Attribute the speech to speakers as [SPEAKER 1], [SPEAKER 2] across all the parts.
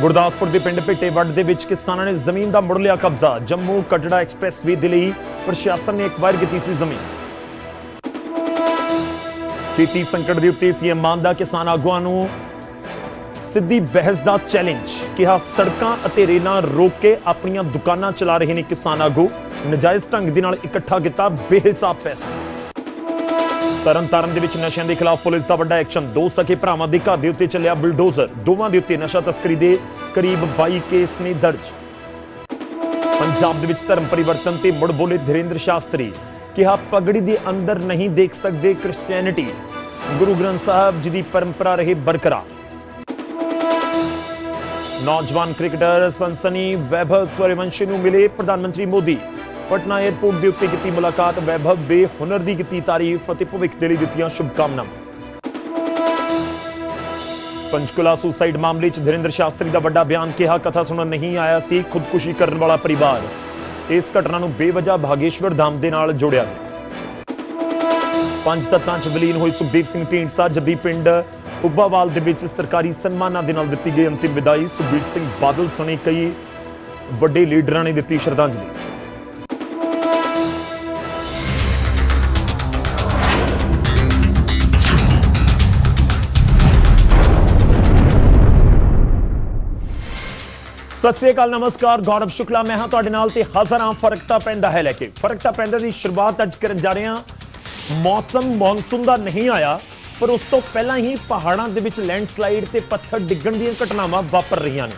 [SPEAKER 1] ਗੁਰਦਾਸਪੁਰ ਦੇ ਪਿੰਡ ਭਿੱਟੇਵੱਡ ਦੇ ਵਿੱਚ ਕਿਸਾਨਾਂ ਨੇ ਜ਼ਮੀਨ ਦਾ ਮੁੜ ਲਿਆ ਕਬਜ਼ਾ। ਜੰਮੂ ਕਟੜਾ ਐਕਸਪ੍ਰੈਸਵੇ ਦੇ ਲਈ ਪ੍ਰਸ਼ਾਸਨ ਨੇ ਅਕਵਾਇਰ ਕੀਤੀ ਸੀ ਜ਼ਮੀਨ। ਖੇਤੀ ਸੰਕਟ ਦੇ ਉੱਤੇ ਸੀਐਮ ਮਾਨ ਦਾ ਕਿਸਾਨ ਆਗੂਆਂ ਨੂੰ ਸਿੱਧੀ ਬਹਿਸ ਦਾ ਚੈਲੰਜ, ਕਿਹਾ ਸੜਕਾਂ ਅਤੇ ਰੇਲਾਂ ਰੋਕ ਕੇ ਆਪਣੀਆਂ ਦੁਕਾਨਾਂ ਚਲਾ ਰਹੇ ਨੇ ਕਿਸਾਨ ਆਗੂ। ਨਜਾਇਜ਼ ਢੰਗ ਦੇ ਨਾਲ ਇਕੱਠਾ ਕੀਤਾ ਬੇਹਿਸਾਬ ਪੈਸਾ। ਤਰਨਤਾਰਨ ਦੇ ਵਿੱਚ ਨਸ਼ਿਆਂ ਦੇ ਖਿਲਾਫ ਪੁਲਿਸ ਦਾ ਵੱਡਾ ਐਕਸ਼ਨ। ਦੋ ਸਕੇ ਭਰਾਵਾਂ ਦੇ ਘਰ ਦੇ ਉੱਤੇ ਚੱਲਿਆ ਬੁਲਡੋਜ਼ਰ। ਦੋਵਾਂ ਦੇ ਉੱਤੇ ਨਸ਼ਾ ਤਸਕਰੀ ਦੇ ਕਰੀਬ 22 ਕੇਸ ਨੇ ਦਰਜ। ਪੰਜਾਬ ਦੇ ਵਿੱਚ ਧਰਮ ਪਰਿਵਰਤਨ ਤੇ ਮੁੜ ਬੋਲੇ ਧਿਰੇਂਦਰ ਸ਼ਾਸਤਰੀ। ਕਿਹਾ, ਪਗੜੀ ਦੇ ਅੰਦਰ ਨਹੀਂ ਦੇਖ ਸਕਦੇ ਕ੍ਰਿਸਚੀਅਨਿਟੀ ਗੁਰੂ ਗ੍ਰੰਥ ਸਾਹਿਬ ਜੀ ਦੀ ਪਰੰਪਰਾ ਰਹੇ ਬਰਕਰਾਰ। ਨੌਜਵਾਨ ਕ੍ਰਿਕਟਰ ਸੰਸਨੀ ਵੈਭਵ ਸੂਰਯਵੰਸ਼ੀ ਨੂੰ ਮਿਲੇ ਪ੍ਰਧਾਨ ਮੰਤਰੀ ਮੋਦੀ। ਪਟਨਾ 에ਅਰਪੋਰਟ ਦੇ ਉੱਤੇ ਕੀਤੀ ਮੁਲਾਕਾਤ। ਵੈਭਵ ਬੇਹੁਨਰ ਦੀ ਕੀਤੀ ਤਾਰੀਫ ਅਤੇ ਭਵਿੱਖ ਦੇ ਲਈ ਦਿੱਤੀਆਂ ਸ਼ੁਭਕਾਮਨਾਵਾਂ। ਪੰਚਕੁਲਾ ਸੁਸਾਈਡ ਮਾਮਲੇ 'ਚ ਧਿਰੇਂਦਰ ਸ਼ਾਸਤਰੀ ਦਾ ਵੱਡਾ ਬਿਆਨ ਕਿਹਾ, ਕਥਾ ਸੁਣਨ ਨਹੀਂ ਆਇਆ ਸੀ, ਖੁਦਕੁਸ਼ੀ ਕਰਨ ਵਾਲਾ ਪਰਿਵਾਰ। ਇਸ ਘਟਨਾ ਨੂੰ ਬੇਵਜ੍ਹਾ ਭਾਗੇਸ਼ਵਰ ਧਾਮ ਦੇ ਨਾਲ ਜੋੜਿਆ ਗਿਆ। ਪੰਜ ਤੱਤਾਂ 'ਚ ਵਿਲੀਨ ਹੋਈ ਸੁਖਦੀਪ ਸਿੰਘ ਢੀਂਡਸਾ, ਜੱਦੀ ਪਿੰਡ ਉੱਬਾਵਾਲ ਦੇ ਵਿੱਚ ਸਰਕਾਰੀ ਸਨਮਾਨਾਂ ਦੇ ਨਾਲ ਦਿੱਤੀ ਗਈ ਅੰਤਿਮ ਵਿਦਾਈ। ਸੁਖਬੀਰ ਸਿੰਘ ਬਾਦਲ ਸਣੇ ਕਈ ਵੱਡੇ ਲੀਡਰਾਂ ਨੇ ਦਿੱਤੀ ਸ਼ਰਧਾਂਜਲੀ। ਸਤਿ ਸ੍ਰੀ ਅਕਾਲ, ਨਮਸਕਾਰ, ਗੌਰਵ ਸ਼ੁਕਲਾ, ਮੈਂ ਹਾਂ ਤੁਹਾਡੇ ਨਾਲ ਤੇ ਹਾਜ਼ਰ ਹਾਂ ਫ਼ਰਕ ਤਾਂ ਪੈਂਦਾ ਹੈ ਲੈ ਕੇ। ਫ਼ਰਕ ਤਾਂ ਪੈਂਦਾ ਦੀ ਸ਼ੁਰੂਆਤ ਅੱਜ ਕਰਨ ਜਾ ਰਹੇ ਹਾਂ। ਮੌਸਮ ਮੌਨਸੂਨ ਦਾ ਨਹੀਂ ਆਇਆ, ਪਰ ਉਸ ਤੋਂ ਪਹਿਲਾਂ ਹੀ ਪਹਾੜਾਂ ਦੇ ਵਿੱਚ ਲੈਂਡਸਲਾਈਡ ਤੇ ਪੱਥਰ ਡਿੱਗਣ ਦੀਆਂ ਘਟਨਾਵਾਂ ਵਾਪਰ ਰਹੀਆਂ ਨੇ।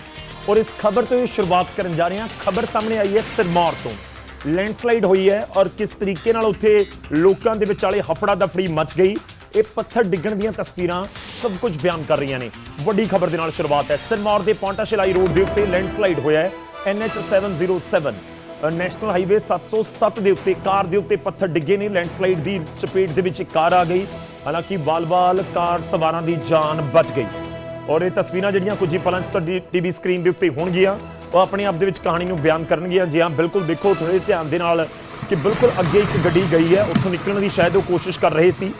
[SPEAKER 1] ਔਰ ਇਸ ਖਬਰ ਤੋਂ ਹੀ ਸ਼ੁਰੂਆਤ ਕਰਨ ਜਾ ਰਹੇ ਹਾਂ। ਖਬਰ ਸਾਹਮਣੇ ਆਈ ਹੈ ਸਿਰਮੌਰ ਤੋਂ। ਲੈਂਡਸਲਾਈਡ ਹੋਈ ਹੈ ਔਰ ਕਿਸ ਤਰੀਕੇ ਨਾਲ ਉੱਥੇ ਲੋਕਾਂ ਦੇ ਵਿਚਾਲੇ ਹਫੜਾ ਦਫੜੀ ਮਚ ਗਈ। ਇਹ ਪੱਥਰ ਡਿੱਗਣ ਦੀਆਂ ਤਸਵੀਰਾਂ ਸਭ ਕੁਝ ਬਿਆਨ ਕਰ ਰਹੀਆਂ ਨੇ। ਵੱਡੀ ਖਬਰ ਦੇ ਨਾਲ ਸ਼ੁਰੂਆਤ ਹੈ। ਸਿਰਮੌਰ ਦੇ ਪੌਂਟਾ ਸ਼ਿਲਾਈ ਰੋਡ ਦੇ ਉੱਤੇ ਲੈਂਡਸਲਾਈਡ ਹੋਇਆ ਹੈ। NH 707 ਅ, ਨੈਸ਼ਨਲ ਹਾਈਵੇ 707 ਦੇ ਉੱਤੇ ਕਾਰ ਦੇ ਉੱਤੇ ਪੱਥਰ ਡਿੱਗੇ ਨੇ। ਲੈਂਡਸਲਾਈਡ ਦੀ ਚਪੇਟ ਦੇ ਵਿੱਚ ਇੱਕ ਕਾਰ ਆ ਗਈ। ਹਾਲਾਂਕਿ ਬਾਲ-ਬਾਲ ਕਾਰ ਸਵਾਰਾਂ ਦੀ ਜਾਨ ਬਚ ਗਈ। ਔਰ ਇਹ ਤਸਵੀਰਾਂ ਜਿਹੜੀਆਂ ਕੁਝ ਹੀ ਪਲਾਂ 'ਚ ਤੁਹਾਡੀ ਟੀਵੀ ਸਕਰੀਨ ਦੇ ਉੱਤੇ ਹੋਣਗੀਆਂ ਉਹ ਆਪਣੇ ਆਪ ਦੇ ਵਿੱਚ ਕਹਾਣੀ ਨੂੰ ਬਿਆਨ ਕਰਨਗੀਆਂ। ਜੀ ਹਾਂ ਬਿਲਕੁਲ ਦੇਖੋ ਥੋੜੇ ਧਿਆਨ ਦੇ ਨਾਲ ਕਿ ਬਿਲਕੁਲ ਅੱਗੇ ਇੱਕ ਗੱਡੀ ਗਈ ਹੈ। ਉੱਥੋਂ ਨਿਕਲਣ ਦੀ ਸ਼ਾਇਦ ਉਹ ਕੋਸ਼ਿਸ਼ ਕਰ ਰਹੇ ਸੀ।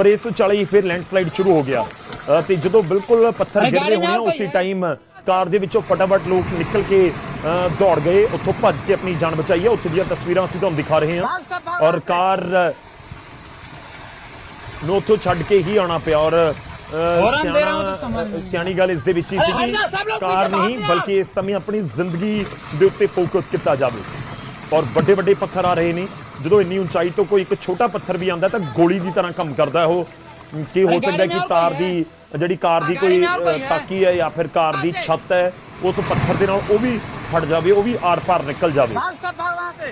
[SPEAKER 1] ਪਰ ਇਸ ਵਿਚਾਲੇ ਹੀ ਫਿਰ ਲੈਂਡਸਲਾਈਡ ਸ਼ੁਰੂ ਹੋ ਗਿਆ। ਤੇ ਜਦੋਂ ਬਿਲਕੁਲ ਪੱਥਰ ਗਿਰ ਰਹੇ ਆ, ਉਸੇ ਟਾਈਮ ਕਾਰ ਦੇ ਵਿੱਚੋਂ ਫਟਾਫਟ ਲੋਕ ਨਿਕਲ ਕੇ ਦੌੜ ਗਏ ਉੱਥੋਂ ਭੱਜ ਕੇ ਆਪਣੀ ਜਾਨ ਬਚਾਈ ਹੈ ਉੱਥੇ ਦੀਆਂ ਤਸਵੀਰਾਂ ਅਸੀਂ ਤੁਹਾਨੂੰ ਦਿਖਾ ਰਹੇ ਹਾਂ। ਔਰ ਕਾਰ ਨੂੰ ਉੱਥੋਂ ਛੱਡ ਕੇ ਹੀ ਆਉਣਾ ਪਿਆ। ਔਰ ਸਿਆਣਾ ਗੱਲ ਇਸ ਦੇ ਵਿੱਚ ਹੀ ਸੀ ਕਿ ਕਾਰ ਨਹੀਂ। ਬਲਕਿ ਇਸ ਸਮੇਂ ਆਪਣੀ ਜ਼ਿੰਦਗੀ ਦੇ ਉੱਤੇ ਫੋਕਸ ਕੀਤਾ ਜਾਵੇ। ਔਰ ਵੱਡੇ ਵੱਡੇ ਪੱਥਰ ਆ ਰਹੇ ਨੇ। ਜਦੋਂ ਇੰਨੀ ਉਚਾਈ ਤੋਂ ਕੋਈ ਇੱਕ ਛੋਟਾ ਪੱਥਰ ਵੀ ਆਉਂਦਾ ਤਾਂ ਗੋਲੀ ਦੀ ਤਰ੍ਹਾਂ ਕੰਮ ਕਰਦਾ ਉਹ। ਕੀ ਹੋ ਸਕਦਾ ਕਿ ਤਾਰ ਦੀ ਜਿਹੜੀ ਕਾਰ ਦੀ ਕੋਈ ਤਾਕੀ ਹੈ ਜਾਂ ਫਿਰ ਕਾਰ ਦੀ ਛੱਤ ਹੈ ਉਸ ਪੱਥਰ ਦੇ ਨਾਲ ਉਹ ਵੀ ਫਟ ਜਾਵੇ ਉਹ ਵੀ ਆਰ ਪਾਰ ਨਿਕਲ ਜਾਵੇ।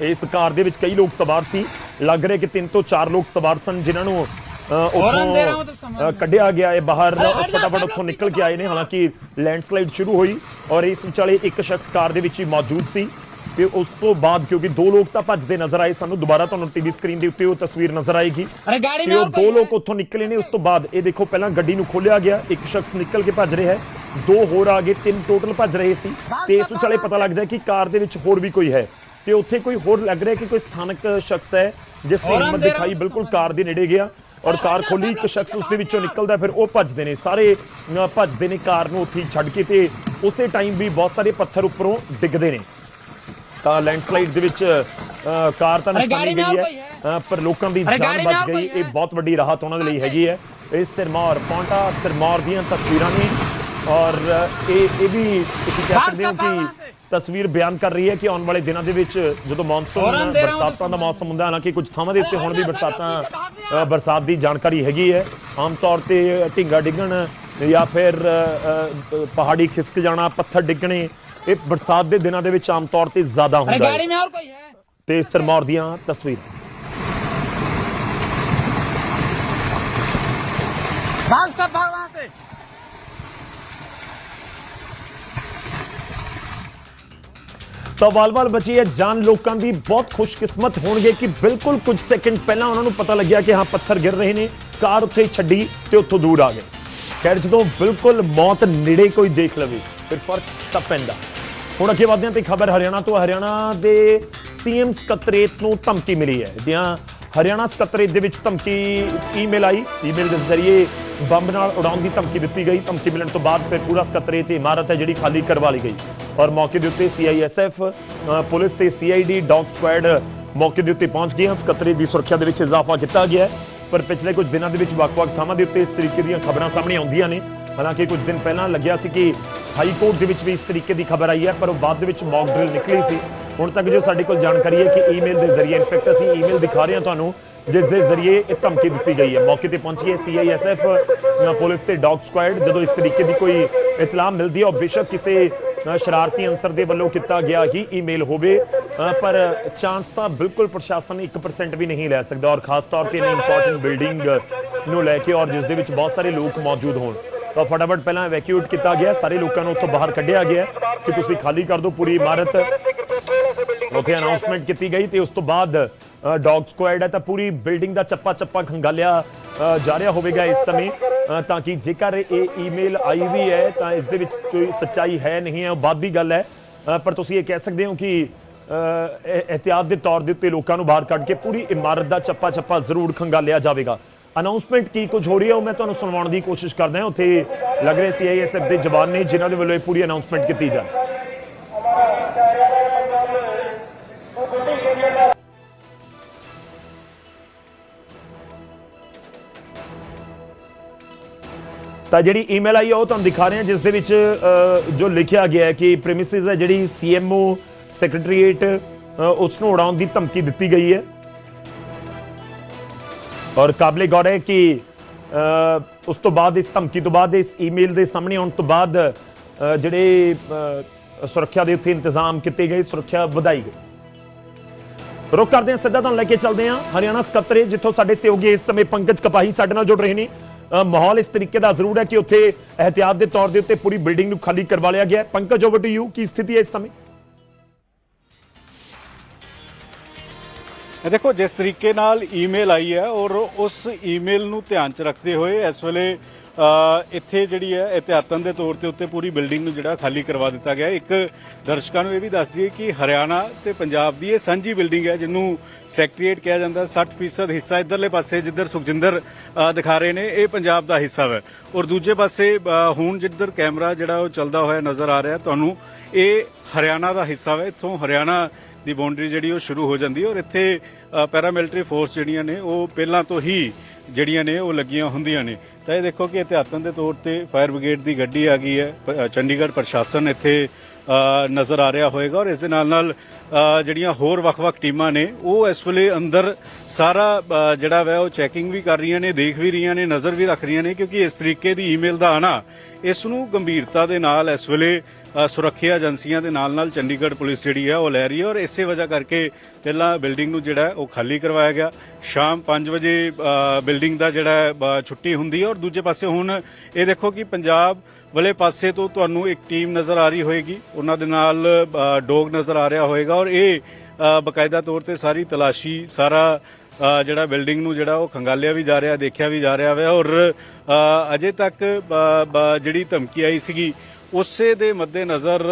[SPEAKER 1] ਇਸ ਕਾਰ ਦੇ ਵਿੱਚ ਕਈ ਲੋਕ ਸਵਾਰ ਸੀ। ਲੱਗ ਰਿਹਾ ਕਿ ਤਿੰਨ ਤੋਂ ਚਾਰ ਲੋਕ ਸਵਾਰ ਸਨ ਜਿਨ੍ਹਾਂ ਨੂੰ ਉੱਥੋਂ ਕੱਢਿਆ ਗਿਆ ਹੈ ਬਾਹਰ। ਫਟਾਫਟ ਉੱਥੋਂ ਨਿਕਲ ਕੇ ਆਏ ਨੇ ਹਾਲਾਂਕਿ ਲੈਂਡਸਲਾਈਡ ਸ਼ੁਰੂ ਹੋਈ ਔਰ ਇਸ ਵਿਚਾਲੇ ਇੱਕ ਸ਼ਖਸ ਕਾਰ ਦੇ ਵਿੱਚ ਹੀ ਮੌਜੂਦ ਸੀ। ਤੇ ਉਸ ਤੋਂ ਬਾਅਦ ਕਿਉਂਕਿ ਦੋ ਲੋਕ ਤਾਂ ਭੱਜਦੇ ਨਜ਼ਰ ਆਏ ਸਾਨੂੰ ਦੁਬਾਰਾ ਤੁਹਾਨੂੰ ਟੀਵੀ ਸਕਰੀਨ ਦੇ ਉੱਤੇ ਉਹ ਤਸਵੀਰ ਨਜ਼ਰ ਆਏਗੀ।
[SPEAKER 2] ਅਰੇ
[SPEAKER 1] ਤੇ ਉਹ ਦੋ ਲੋਕ ਉੱਥੋਂ ਨਿਕਲੇ ਨੇ ਉਸ ਤੋਂ ਬਾਅਦ ਇਹ ਦੇਖੋ ਪਹਿਲਾਂ ਗੱਡੀ ਨੂੰ ਖੋਲਿਆ ਗਿਆ ਇੱਕ ਸ਼ਖਸ ਨਿਕਲ ਕੇ ਭੱਜ ਰਿਹਾ ਹੈ ਦੋ ਹੋਰ ਆ ਗਏ ਤਿੰਨ ਟੋਟਲ ਭੱਜ ਰਹੇ ਸੀ। ਤੇ ਇਸ ਵਿਚਾਲੇ ਪਤਾ ਲੱਗਦਾ ਕਿ ਕਾਰ ਦੇ ਵਿੱਚ ਹੋਰ ਵੀ ਕੋਈ ਹੈ। ਤੇ ਉੱਥੇ ਕੋਈ ਹੋਰ ਲੱਗ ਰਿਹਾ ਕਿ ਕੋਈ ਸਥਾਨਕ ਸ਼ਖਸ ਹੈ ਜਿਸ ਨੇ ਹਿੰਮਤ ਦਿਖਾਈ ਬਿਲਕੁਲ ਕਾਰ ਦੇ ਨੇੜੇ ਗਿਆ ਔਰ ਕਾਰ ਖੋਲੀ ਇੱਕ ਸ਼ਖਸ ਉਸ ਦੇ ਵਿੱਚੋਂ ਨਿਕਲਦਾ ਫਿਰ ਉਹ ਭੱਜਦੇ ਨੇ। ਸਾਰੇ ਭੱਜਦੇ ਨੇ ਕਾਰ ਨੂੰ ਉੱਥੇ ਛੱਡ ਕੇ ਤੇ ਉਸੇ ਟਾਈਮ ਵੀ ਬਹੁਤ ਸਾਰੇ ਪੱਥਰ ਉੱਪਰੋਂ ਡਿੱਗਦੇ ਨੇ। ਤਾਂ ਲੈਂਡਸਲਾਈਡ ਦੇ ਵਿੱਚ ਅ, ਕਾਰ ਤਾਂ ਨੁਕਸਾਨੀ ਗਈ ਹੈ। ਅ, ਪਰ ਲੋਕਾਂ ਦੀ ਜਾਨ ਬਚ ਗਈ। ਇਹ। ਬਹੁਤ ਵੱਡੀ ਰਾਹਤ ਉਹਨਾਂ ਦੇ ਲਈ ਹੈਗੀ ਹੈ। ਇਹ ਸਿਰਮੌਰ ਪੌਂਟਾ ਸਿਰਮੌਰ ਦੀਆਂ ਤਸਵੀਰਾਂ ਨੇ। ਔਰ ਇਹ ਇਹ ਵੀ ਤੁਸੀਂ ਕਹਿ ਸਕਦੇ ਹੋ ਕਿ ਤਸਵੀਰ ਬਿਆਨ ਕਰ ਰਹੀ ਹੈ ਕਿ ਆਉਣ ਵਾਲੇ ਦਿਨਾਂ ਦੇ ਵਿੱਚ ਜਦੋਂ ਮੌਨਸੂਨ ਬਰਸਾਤਾਂ ਦਾ ਮੌਸਮ ਹੁੰਦਾ ਹਾਲਾਂਕਿ ਕੁਝ ਥਾਵਾਂ ਦੇ ਉੱਤੇ ਹੁਣ ਵੀ ਬਰਸਾਤਾਂ ਅ, ਬਰਸਾਤ ਦੀ ਜਾਣਕਾਰੀ ਹੈਗੀ ਹੈ। ਆਮ ਤੌਰ ਤੇ ਢਿੰਗਾ ਡਿੱਗਣ ਜਾਂ ਫਿਰ ਅ, ਅ, ਪਹਾੜੀ ਖਿਸਕ ਜਾਣਾ ਪੱਥਰ ਡਿੱਗਣੇ ਇਹ ਬਰਸਾਤ ਦੇ ਦਿਨਾਂ ਦੇ ਵਿੱਚ ਆਮ ਤੌਰ ਤੇ ਜ਼ਿਆਦਾ
[SPEAKER 2] अरे
[SPEAKER 1] ਹੁੰਦਾ
[SPEAKER 2] गाड़ी
[SPEAKER 1] ਹੈ
[SPEAKER 2] में और कोई है
[SPEAKER 1] ਤੇ ਸਿਰਮੌਰ ਦੀਆਂ ਤਸਵੀਰਾਂ
[SPEAKER 2] भाग सब भाग वहाँ से
[SPEAKER 1] ਤਾਂ ਵਾਲ-ਵਾਲ ਬਚੀ ਹੈ ਜਾਨ ਲੋਕਾਂ ਦੀ ਬਹੁਤ ਖੁਸ਼ਕਿਸਮਤ ਹੋਣਗੇ ਕਿ ਬਿਲਕੁਲ ਕੁਝ ਸੈਕਿੰਡ ਪਹਿਲਾਂ ਉਹਨਾਂ ਨੂੰ ਪਤਾ ਲੱਗਿਆ ਕਿ ਹਾਂ ਪੱਥਰ ਗਿਰ ਰਹੇ ਨੇ ਕਾਰ ਉੱਥੇ ਹੀ ਛੱਡੀ ਤੇ ਉੱਥੋਂ ਦੂਰ ਆ ਗਏ ਖੈਰ ਜਦੋਂ ਬਿਲਕੁਲ ਮੌਤ ਨੇੜੇ ਕੋਈ ਦੇਖ ਲਵੇ ਫਿਰ ਫ਼ਰਕ ਤਾਂ ਪੈਂਦਾ। ਹੁਣ ਅੱਗੇ ਵਧਦੇ ਹਾਂ ਤੇ ਖਬਰ ਹਰਿਆਣਾ ਤੋਂ। ਹਰਿਆਣਾ ਦੇ ਸੀਐਮ ਸਕੱਤਰੇਤ ਨੂੰ ਧਮਕੀ ਮਿਲੀ ਹੈ। ਜੀ ਹਰਿਆਣਾ ਸਕੱਤਰੇਤ ਦੇ ਵਿੱਚ ਧਮਕੀ, ਈਮੇਲ ਆਈ। ਈਮੇਲ ਦੇ ਜ਼ਰੀਏ ਬੰਬ ਨਾਲ ਉਡਾਉਣ ਦੀ ਧਮਕੀ ਦਿੱਤੀ ਗਈ। ਧਮਕੀ ਮਿਲਣ ਤੋਂ ਬਾਅਦ ਫਿਰ ਪੂਰਾ ਸਕੱਤਰੇਤ ਤੇ ਇਮਾਰਤ ਹੈ ਜਿਹੜੀ ਖਾਲੀ ਕਰਵਾ ਲਈ ਗਈ। ਔਰ ਮੌਕੇ ਦੇ ਉੱਤੇ ਸੀਆਈਐਸਐਫ ਪੁਲਿਸ ਤੇ ਸੀਆਈਡੀ ਡੌਗ ਸਕੁਐਡ ਮੌਕੇ ਦੇ ਉੱਤੇ ਪਹੁੰਚ ਗਏ ਹਨ। ਸਕੱਤਰੇਤ ਦੀ ਸੁਰੱਖਿਆ ਦੇ ਵਿੱਚ ਇਜ਼ਾਫਾ ਕੀਤਾ ਗਿਆ ਪਰ ਪਿਛਲੇ ਕੁਝ ਦਿਨਾਂ ਦੇ ਵਿੱਚ ਵੱਖ-ਵੱਖ ਥਾਵਾਂ ਦੇ ਉੱਤੇ ਇਸ ਤਰੀਕੇ ਦੀਆਂ ਖਬਰਾਂ ਸਾਹਮਣੇ ਆਉਂਦੀਆਂ ਨੇ। ਹਾਲਾਂਕਿ ਕੁਝ ਦਿਨ ਪਹਿਲਾਂ ਲੱਗਿਆ ਸੀ ਕਿ ਹਾਈ ਕੋਰਟ ਦੇ ਵਿੱਚ ਵੀ ਇਸ ਤਰੀਕੇ ਦੀ ਖਬਰ ਆਈ ਹੈ, ਪਰ ਉਹ ਬਾਅਦ ਦੇ ਵਿੱਚ ਮੌਕ ਡਰਿਲ ਨਿਕਲੀ ਸੀ। ਹੁਣ ਤੱਕ ਜੋ ਸਾਡੇ ਕੋਲ ਜਾਣਕਾਰੀ ਹੈ ਕਿ ਈਮੇਲ ਦੇ ਜ਼ਰੀਏ ਇਨਫੈਕਟ ਅਸੀਂ ਈਮੇਲ ਦਿਖਾ ਰਹੇ ਹਾਂ ਤੁਹਾਨੂੰ, ਜਿਸ ਦੇ ਜ਼ਰੀਏ ਇਹ ਧਮਕੀ ਦਿੱਤੀ ਗਈ ਹੈ। ਮੌਕੇ ਤੇ ਪਹੁੰਚੀ ਹੈ ਸੀਆਈਐਸਐਫ ਪੁਲਿਸ ਤੇ ਡੌਗ ਸਕੁਐਡ ਜਦੋਂ ਇਸ ਤਰੀਕੇ ਦੀ ਕੋਈ ਇਤਲਾਹ ਮਿਲਦੀ ਹੈ, ਉਹ ਬੇਸ਼ੱਕ ਕਿਸੇ ਸ਼ਰਾਰਤੀ ਅੰਸਰ ਦੇ ਵੱਲੋਂ ਕੀਤਾ ਗਿਆ ਹੀ ਈਮੇਲ ਹੋਵੇ ਪਰ ਚਾਂਸ ਤਾਂ ਬਿਲਕੁਲ ਪ੍ਰਸ਼ਾਸਨ 1% ਵੀ ਨਹੀਂ ਲੈ ਸਕਦਾ ਔਰ ਖਾਸ ਤੌਰ ਤੇ ਇਨ ਇੰਪੋਰਟੈਂਟ ਬਿਲਡਿੰਗ ਨੂੰ ਲੈ ਕੇ ਔਰ ਜਿਸ ਦੇ ਵਿੱਚ ਬਹੁਤ ਸਾਰੇ ਲੋਕ ਮੌਜੂਦ ਹੋਣ। ਤਾਂ ਫਟਾਫਟ ਪਹਿਲਾਂ ਇਵੈਕਿਊਟ ਕੀਤਾ ਗਿਆ। ਸਾਰੇ ਲੋਕਾਂ ਨੂੰ ਉੱਥੋਂ ਬਾਹਰ ਕੱਢਿਆ ਗਿਆ ਕਿ ਤੁਸੀਂ ਖਾਲੀ ਕਰ ਦਿਓ ਪੂਰੀ ਇਮਾਰਤ। ਉੱਥੇ ਅਨਾਉਂਸਮੈਂਟ ਕੀਤੀ ਗਈ ਤੇ ਉਸ ਤੋਂ ਬਾਅਦ ਡੌਗ ਸਕੁਐਡ ਹੈ ਤਾਂ ਪੂਰੀ ਬਿਲਡਿੰਗ ਦਾ ਚੱਪਾ ਚੱਪਾ ਖੰਗਾਲਿਆ ਜਾ ਰਿਹਾ ਹੋਵੇਗਾ ਇਸ ਸਮੇਂ। ਤਾਂ ਕਿ ਜੇਕਰ ਇਹ ਈਮੇਲ ਆਈ ਵੀ ਹੈ ਤਾਂ ਇਸ ਦੇ ਵਿੱਚ ਕੋਈ ਸੱਚਾਈ ਹੈ ਨਹੀਂ ਹੈ ਉਹ ਬਾਅਦ ਦੀ ਗੱਲ ਹੈ। ਪਰ ਤੁਸੀਂ ਇਹ ਕਹਿ ਸਕਦੇ ਹੋ ਕਿ ਅ, ਇਹ ਇਹਤਿਆਤ ਦੇ ਤੌਰ ਦੇ ਉੱਤੇ ਲੋਕਾਂ ਨੂੰ ਬਾਹਰ ਕੱਢ ਕੇ ਪੂਰੀ ਇਮਾਰਤ ਦਾ ਚੱਪਾ ਚੱਪਾ ਜ਼ਰੂਰ ਖੰਗਾਲਿਆ ਜਾਵੇਗਾ। ਅਨਾਉਂਸਮੈਂਟ ਕੀ ਕੁਝ ਹੋ ਰਹੀ ਹੈ ਉਹ ਮੈਂ ਤੁਹਾਨੂੰ ਸੁਣਵਾਉਣ ਦੀ ਕੋਸ਼ਿਸ਼ ਕਰਦਾ ਹਾਂ। ਉੱਥੇ ਲੱਗ ਰਹੇ ਸੀ ਆਈਐਸਐਫ ਦੇ ਜਵਾਨ ਨੇ, ਜਿਨ੍ਹਾਂ ਦੇ ਵੱਲੋਂ ਇਹ ਪੂਰੀ ਅਨਾਉਂਸਮੈਂਟ ਕੀਤੀ ਜਾ ਰਹੀ ਹੈ। ਤਾਂ ਜਿਹੜੀ ਈਮੇਲ ਆਈ ਹੈ ਉਹ ਤੁਹਾਨੂੰ ਦਿਖਾ ਰਹੇ ਹਾਂ, ਜਿਸ ਦੇ ਵਿੱਚ ਜੋ ਲਿਖਿਆ ਗਿਆ ਹੈ ਕਿ ਪ੍ਰੀਮਿਸਿਸ ਹੈ ਜਿਹੜੀ ਸੀਐਮਓ ਸੈਕਟਰੀਏਟ ਉਸ ਨੂੰ ਉਡਾਉਣ ਦੀ ਧਮਕੀ ਦਿੱਤੀ ਗਈ ਹੈ। ਔਰ ਕਾਬਲੇ ਗੌਰ ਹੈ ਕਿ ਉਸ ਤੋਂ ਬਾਅਦ ਇਸ ਧਮਕੀ ਤੋਂ ਬਾਅਦ ਇਸ ਈਮੇਲ ਦੇ ਸਾਹਮਣੇ ਆਉਣ ਤੋਂ ਬਾਅਦ ਜਿਹੜੇ ਸੁਰੱਖਿਆ ਦੇ ਉੱਤੇ ਇੰਤਜ਼ਾਮ ਕੀਤੇ ਗਏ, ਸੁਰੱਖਿਆ ਵਧਾਈ ਗਈ। ਰੁਕ ਕਰਦੇ ਹਾਂ, ਸਿੱਧਾ ਤੁਹਾਨੂੰ ਲੈ ਕੇ ਚੱਲਦੇ ਹਾਂ। ਹਰਿਆਣਾ ਸਕੱਤਰੇ ਜਿੱਥੋਂ ਸਾਡੇ ਸਹਿਯੋਗੀ ਇਸ ਸਮੇਂ ਪੰਕਜ ਕਪਾਹੀ ਸਾਡੇ ਨਾਲ ਜੁੜ ਰਹੇ ਨੇ। ਮਾਹੌਲ ਇਸ ਤਰੀਕੇ ਦਾ ਜ਼ਰੂਰ ਹੈ ਕਿ ਉੱਥੇ ਇਹਤਿਆਤ ਦੇ ਤੌਰ ਦੇ ਉੱਤੇ ਪੂਰੀ ਬਿਲਡਿੰਗ ਨੂੰ ਖਾਲੀ ਕਰਵਾ ਲਿਆ ਗਿਆ ਹੈ। ਪੰਕਜ ਓਵਰ ਟੂ ਯੂ ਕੀ ਸਥਿਤੀ ਹੈ ਇਸ ਸਮੇਂ?
[SPEAKER 3] ਇਹ ਦੇਖੋ, ਜਿਸ ਤਰੀਕੇ ਨਾਲ ਈਮੇਲ ਆਈ ਹੈ ਔਰ ਉਸ ਈਮੇਲ ਨੂੰ ਧਿਆਨ ਚ ਰੱਖਦੇ ਹੋਏ ਇਸ ਵੇਲੇ ਇੱਥੇ ਜਿਹੜੀ ਹੈ, ਇਤਿਹਾਤਨ ਦੇ ਤੌਰ ਤੇ ਉੱਤੇ ਪੂਰੀ ਬਿਲਡਿੰਗ ਨੂੰ ਜਿਹੜਾ ਖਾਲੀ ਕਰਵਾ ਦਿੱਤਾ ਗਿਆ ਇੱਕ ਦਰਸ਼ਕਾਂ ਨੂੰ ਇਹ ਵੀ ਦੱਸ ਦਈਏ ਕਿ ਹਰਿਆਣਾ ਤੇ ਪੰਜਾਬ ਦੀ ਇਹ ਸਾਂਝੀ ਬਿਲਡਿੰਗ ਹੈ, ਜਿਹਨੂੰ ਸੈਕਟਰੀਏਟ ਕਿਹਾ ਜਾਂਦਾ ਹੈ। 60% ਹਿੱਸਾ ਇਧਰਲੇ ਪਾਸੇ ਜਿੱਧਰ ਸੁਖਜਿੰਦਰ ਦਿਖਾ ਰਹੇ ਨੇ, ਇਹ ਪੰਜਾਬ ਦਾ ਹਿੱਸਾ ਹੈ ਔਰ ਦੂਜੇ ਪਾਸੇ ਹੁਣ ਜਿੱਧਰ ਕੈਮਰਾ ਜਿਹੜਾ ਉਹ ਚੱਲਦਾ ਹੋਇਆ ਨਜ਼ਰ ਆ ਰਿਹਾ, ਤੁਹਾਨੂੰ ਇਹ ਹਰਿਆਣਾ ਦਾ ਹਿੱਸਾ ਹੈ ਇੱਥੋਂ ਹਰਿਆਣਾ ਦੀ ਬਾਉਂਡਰੀ ਜਿਹੜੀ ਉਹ ਸ਼ੁਰੂ ਹੋ ਜਾਂਦੀ ਹੈ ਔਰ ਇੱਥੇ ਪੈਰਾਮਿਲਟਰੀ ਫੋਰਸ ਜਿਹੜੀਆਂ ਨੇ ਉਹ ਪਹਿਲਾਂ ਤੋਂ ਹੀ ਜਿਹੜੀਆਂ ਨੇ ਉਹ ਲੱਗੀਆਂ ਹੁੰਦੀਆਂ ਨੇ। ਤਾਂ ਇਹ ਦੇਖੋ ਕਿ ਇਤਿਹਾਤਨ ਦੇ ਤੌਰ ਤੇ ਫਾਇਰ ਬ੍ਰਿਗੇਡ ਦੀ ਗੱਡੀ ਆ ਗਈ ਹੈ ਚੰਡੀਗੜ੍ਹ ਪ੍ਰਸ਼ਾਸਨ ਇੱਥੇ ਨਜ਼ਰ ਆ ਰਿਹਾ ਹੋਏਗਾ ਔਰ ਇਸ ਦੇ ਨਾਲ ਨਾਲ ਜਿਹੜੀਆਂ ਹੋਰ ਵੱਖ-ਵੱਖ ਟੀਮਾਂ ਨੇ, ਉਹ ਇਸ ਵੇਲੇ ਅੰਦਰ ਸਾਰਾ ਜਿਹੜਾ ਵੈ ਉਹ ਚੈਕਿੰਗ ਵੀ ਕਰ ਰਹੀਆਂ ਨੇ, ਦੇਖ ਵੀ ਰਹੀਆਂ ਨੇ, ਨਜ਼ਰ ਵੀ ਰੱਖ ਰਹੀਆਂ ਨੇ ਕਿਉਂਕਿ ਇਸ ਤਰੀਕੇ ਦੀ ਈਮੇਲ ਦਾ ਆਣਾ ਇਸ ਨੂੰ ਗੰਭੀਰਤਾ ਦੇ ਨਾਲ ਇਸ ਵੇਲੇ ਸੁਰੱਖਿਆ ਏਜੰਸੀਆਂ ਦੇ ਨਾਲ ਨਾਲ ਚੰਡੀਗੜ੍ਹ ਪੁਲਿਸ ਜਿਹੜੀ ਹੈ ਉਹ ਲੈ ਰਹੀ ਹੈ ਔਰ ਇਸੇ ਵਜ੍ਹਾ ਕਰਕੇ ਪਹਿਲਾਂ ਬਿਲਡਿੰਗ ਨੂੰ ਜਿਹੜਾ ਉਹ ਖਾਲੀ ਕਰਵਾਇਆ ਗਿਆ। ਸ਼ਾਮ 5 ਵਜੇ ਬਿਲਡਿੰਗ ਦਾ ਜਿਹੜਾ ਛੁੱਟੀ ਹੁੰਦੀ ਹੈ ਔਰ ਦੂਜੇ ਪਾਸੇ ਹੁਣ ਇਹ ਦੇਖੋ ਕਿ ਪੰਜਾਬ ਵਾਲੇ ਪਾਸੇ ਤੋਂ ਤੁਹਾਨੂੰ ਇੱਕ ਟੀਮ ਨਜ਼ਰ ਆ ਰਹੀ ਹੋਏਗੀ। ਉਹਨਾਂ ਦੇ ਨਾਲ ਡੋਗ ਨਜ਼ਰ ਆ ਰਿਹਾ ਹੋਏਗਾ ਔਰ ਇਹ ਅ, ਬਕਾਇਦਾ ਤੌਰ ਤੇ ਸਾਰੀ ਤਲਾਸ਼ੀ ਸਾਰਾ ਜਿਹੜਾ ਬਿਲਡਿੰਗ ਨੂੰ ਜਿਹੜਾ ਉਹ ਖੰਗਾਲਿਆ ਵੀ ਜਾ ਰਿਹਾ ਦੇਖਿਆ ਵੀ ਜਾ ਰਿਹਾ ਵਾ ਔਰ ਅਜੇ ਤੱਕ ਜਿਹੜੀ ਧਮਕੀ ਆਈ ਸੀਗੀ ਉਸੇ ਦੇ ਮੱਦੇਨਜ਼ਰ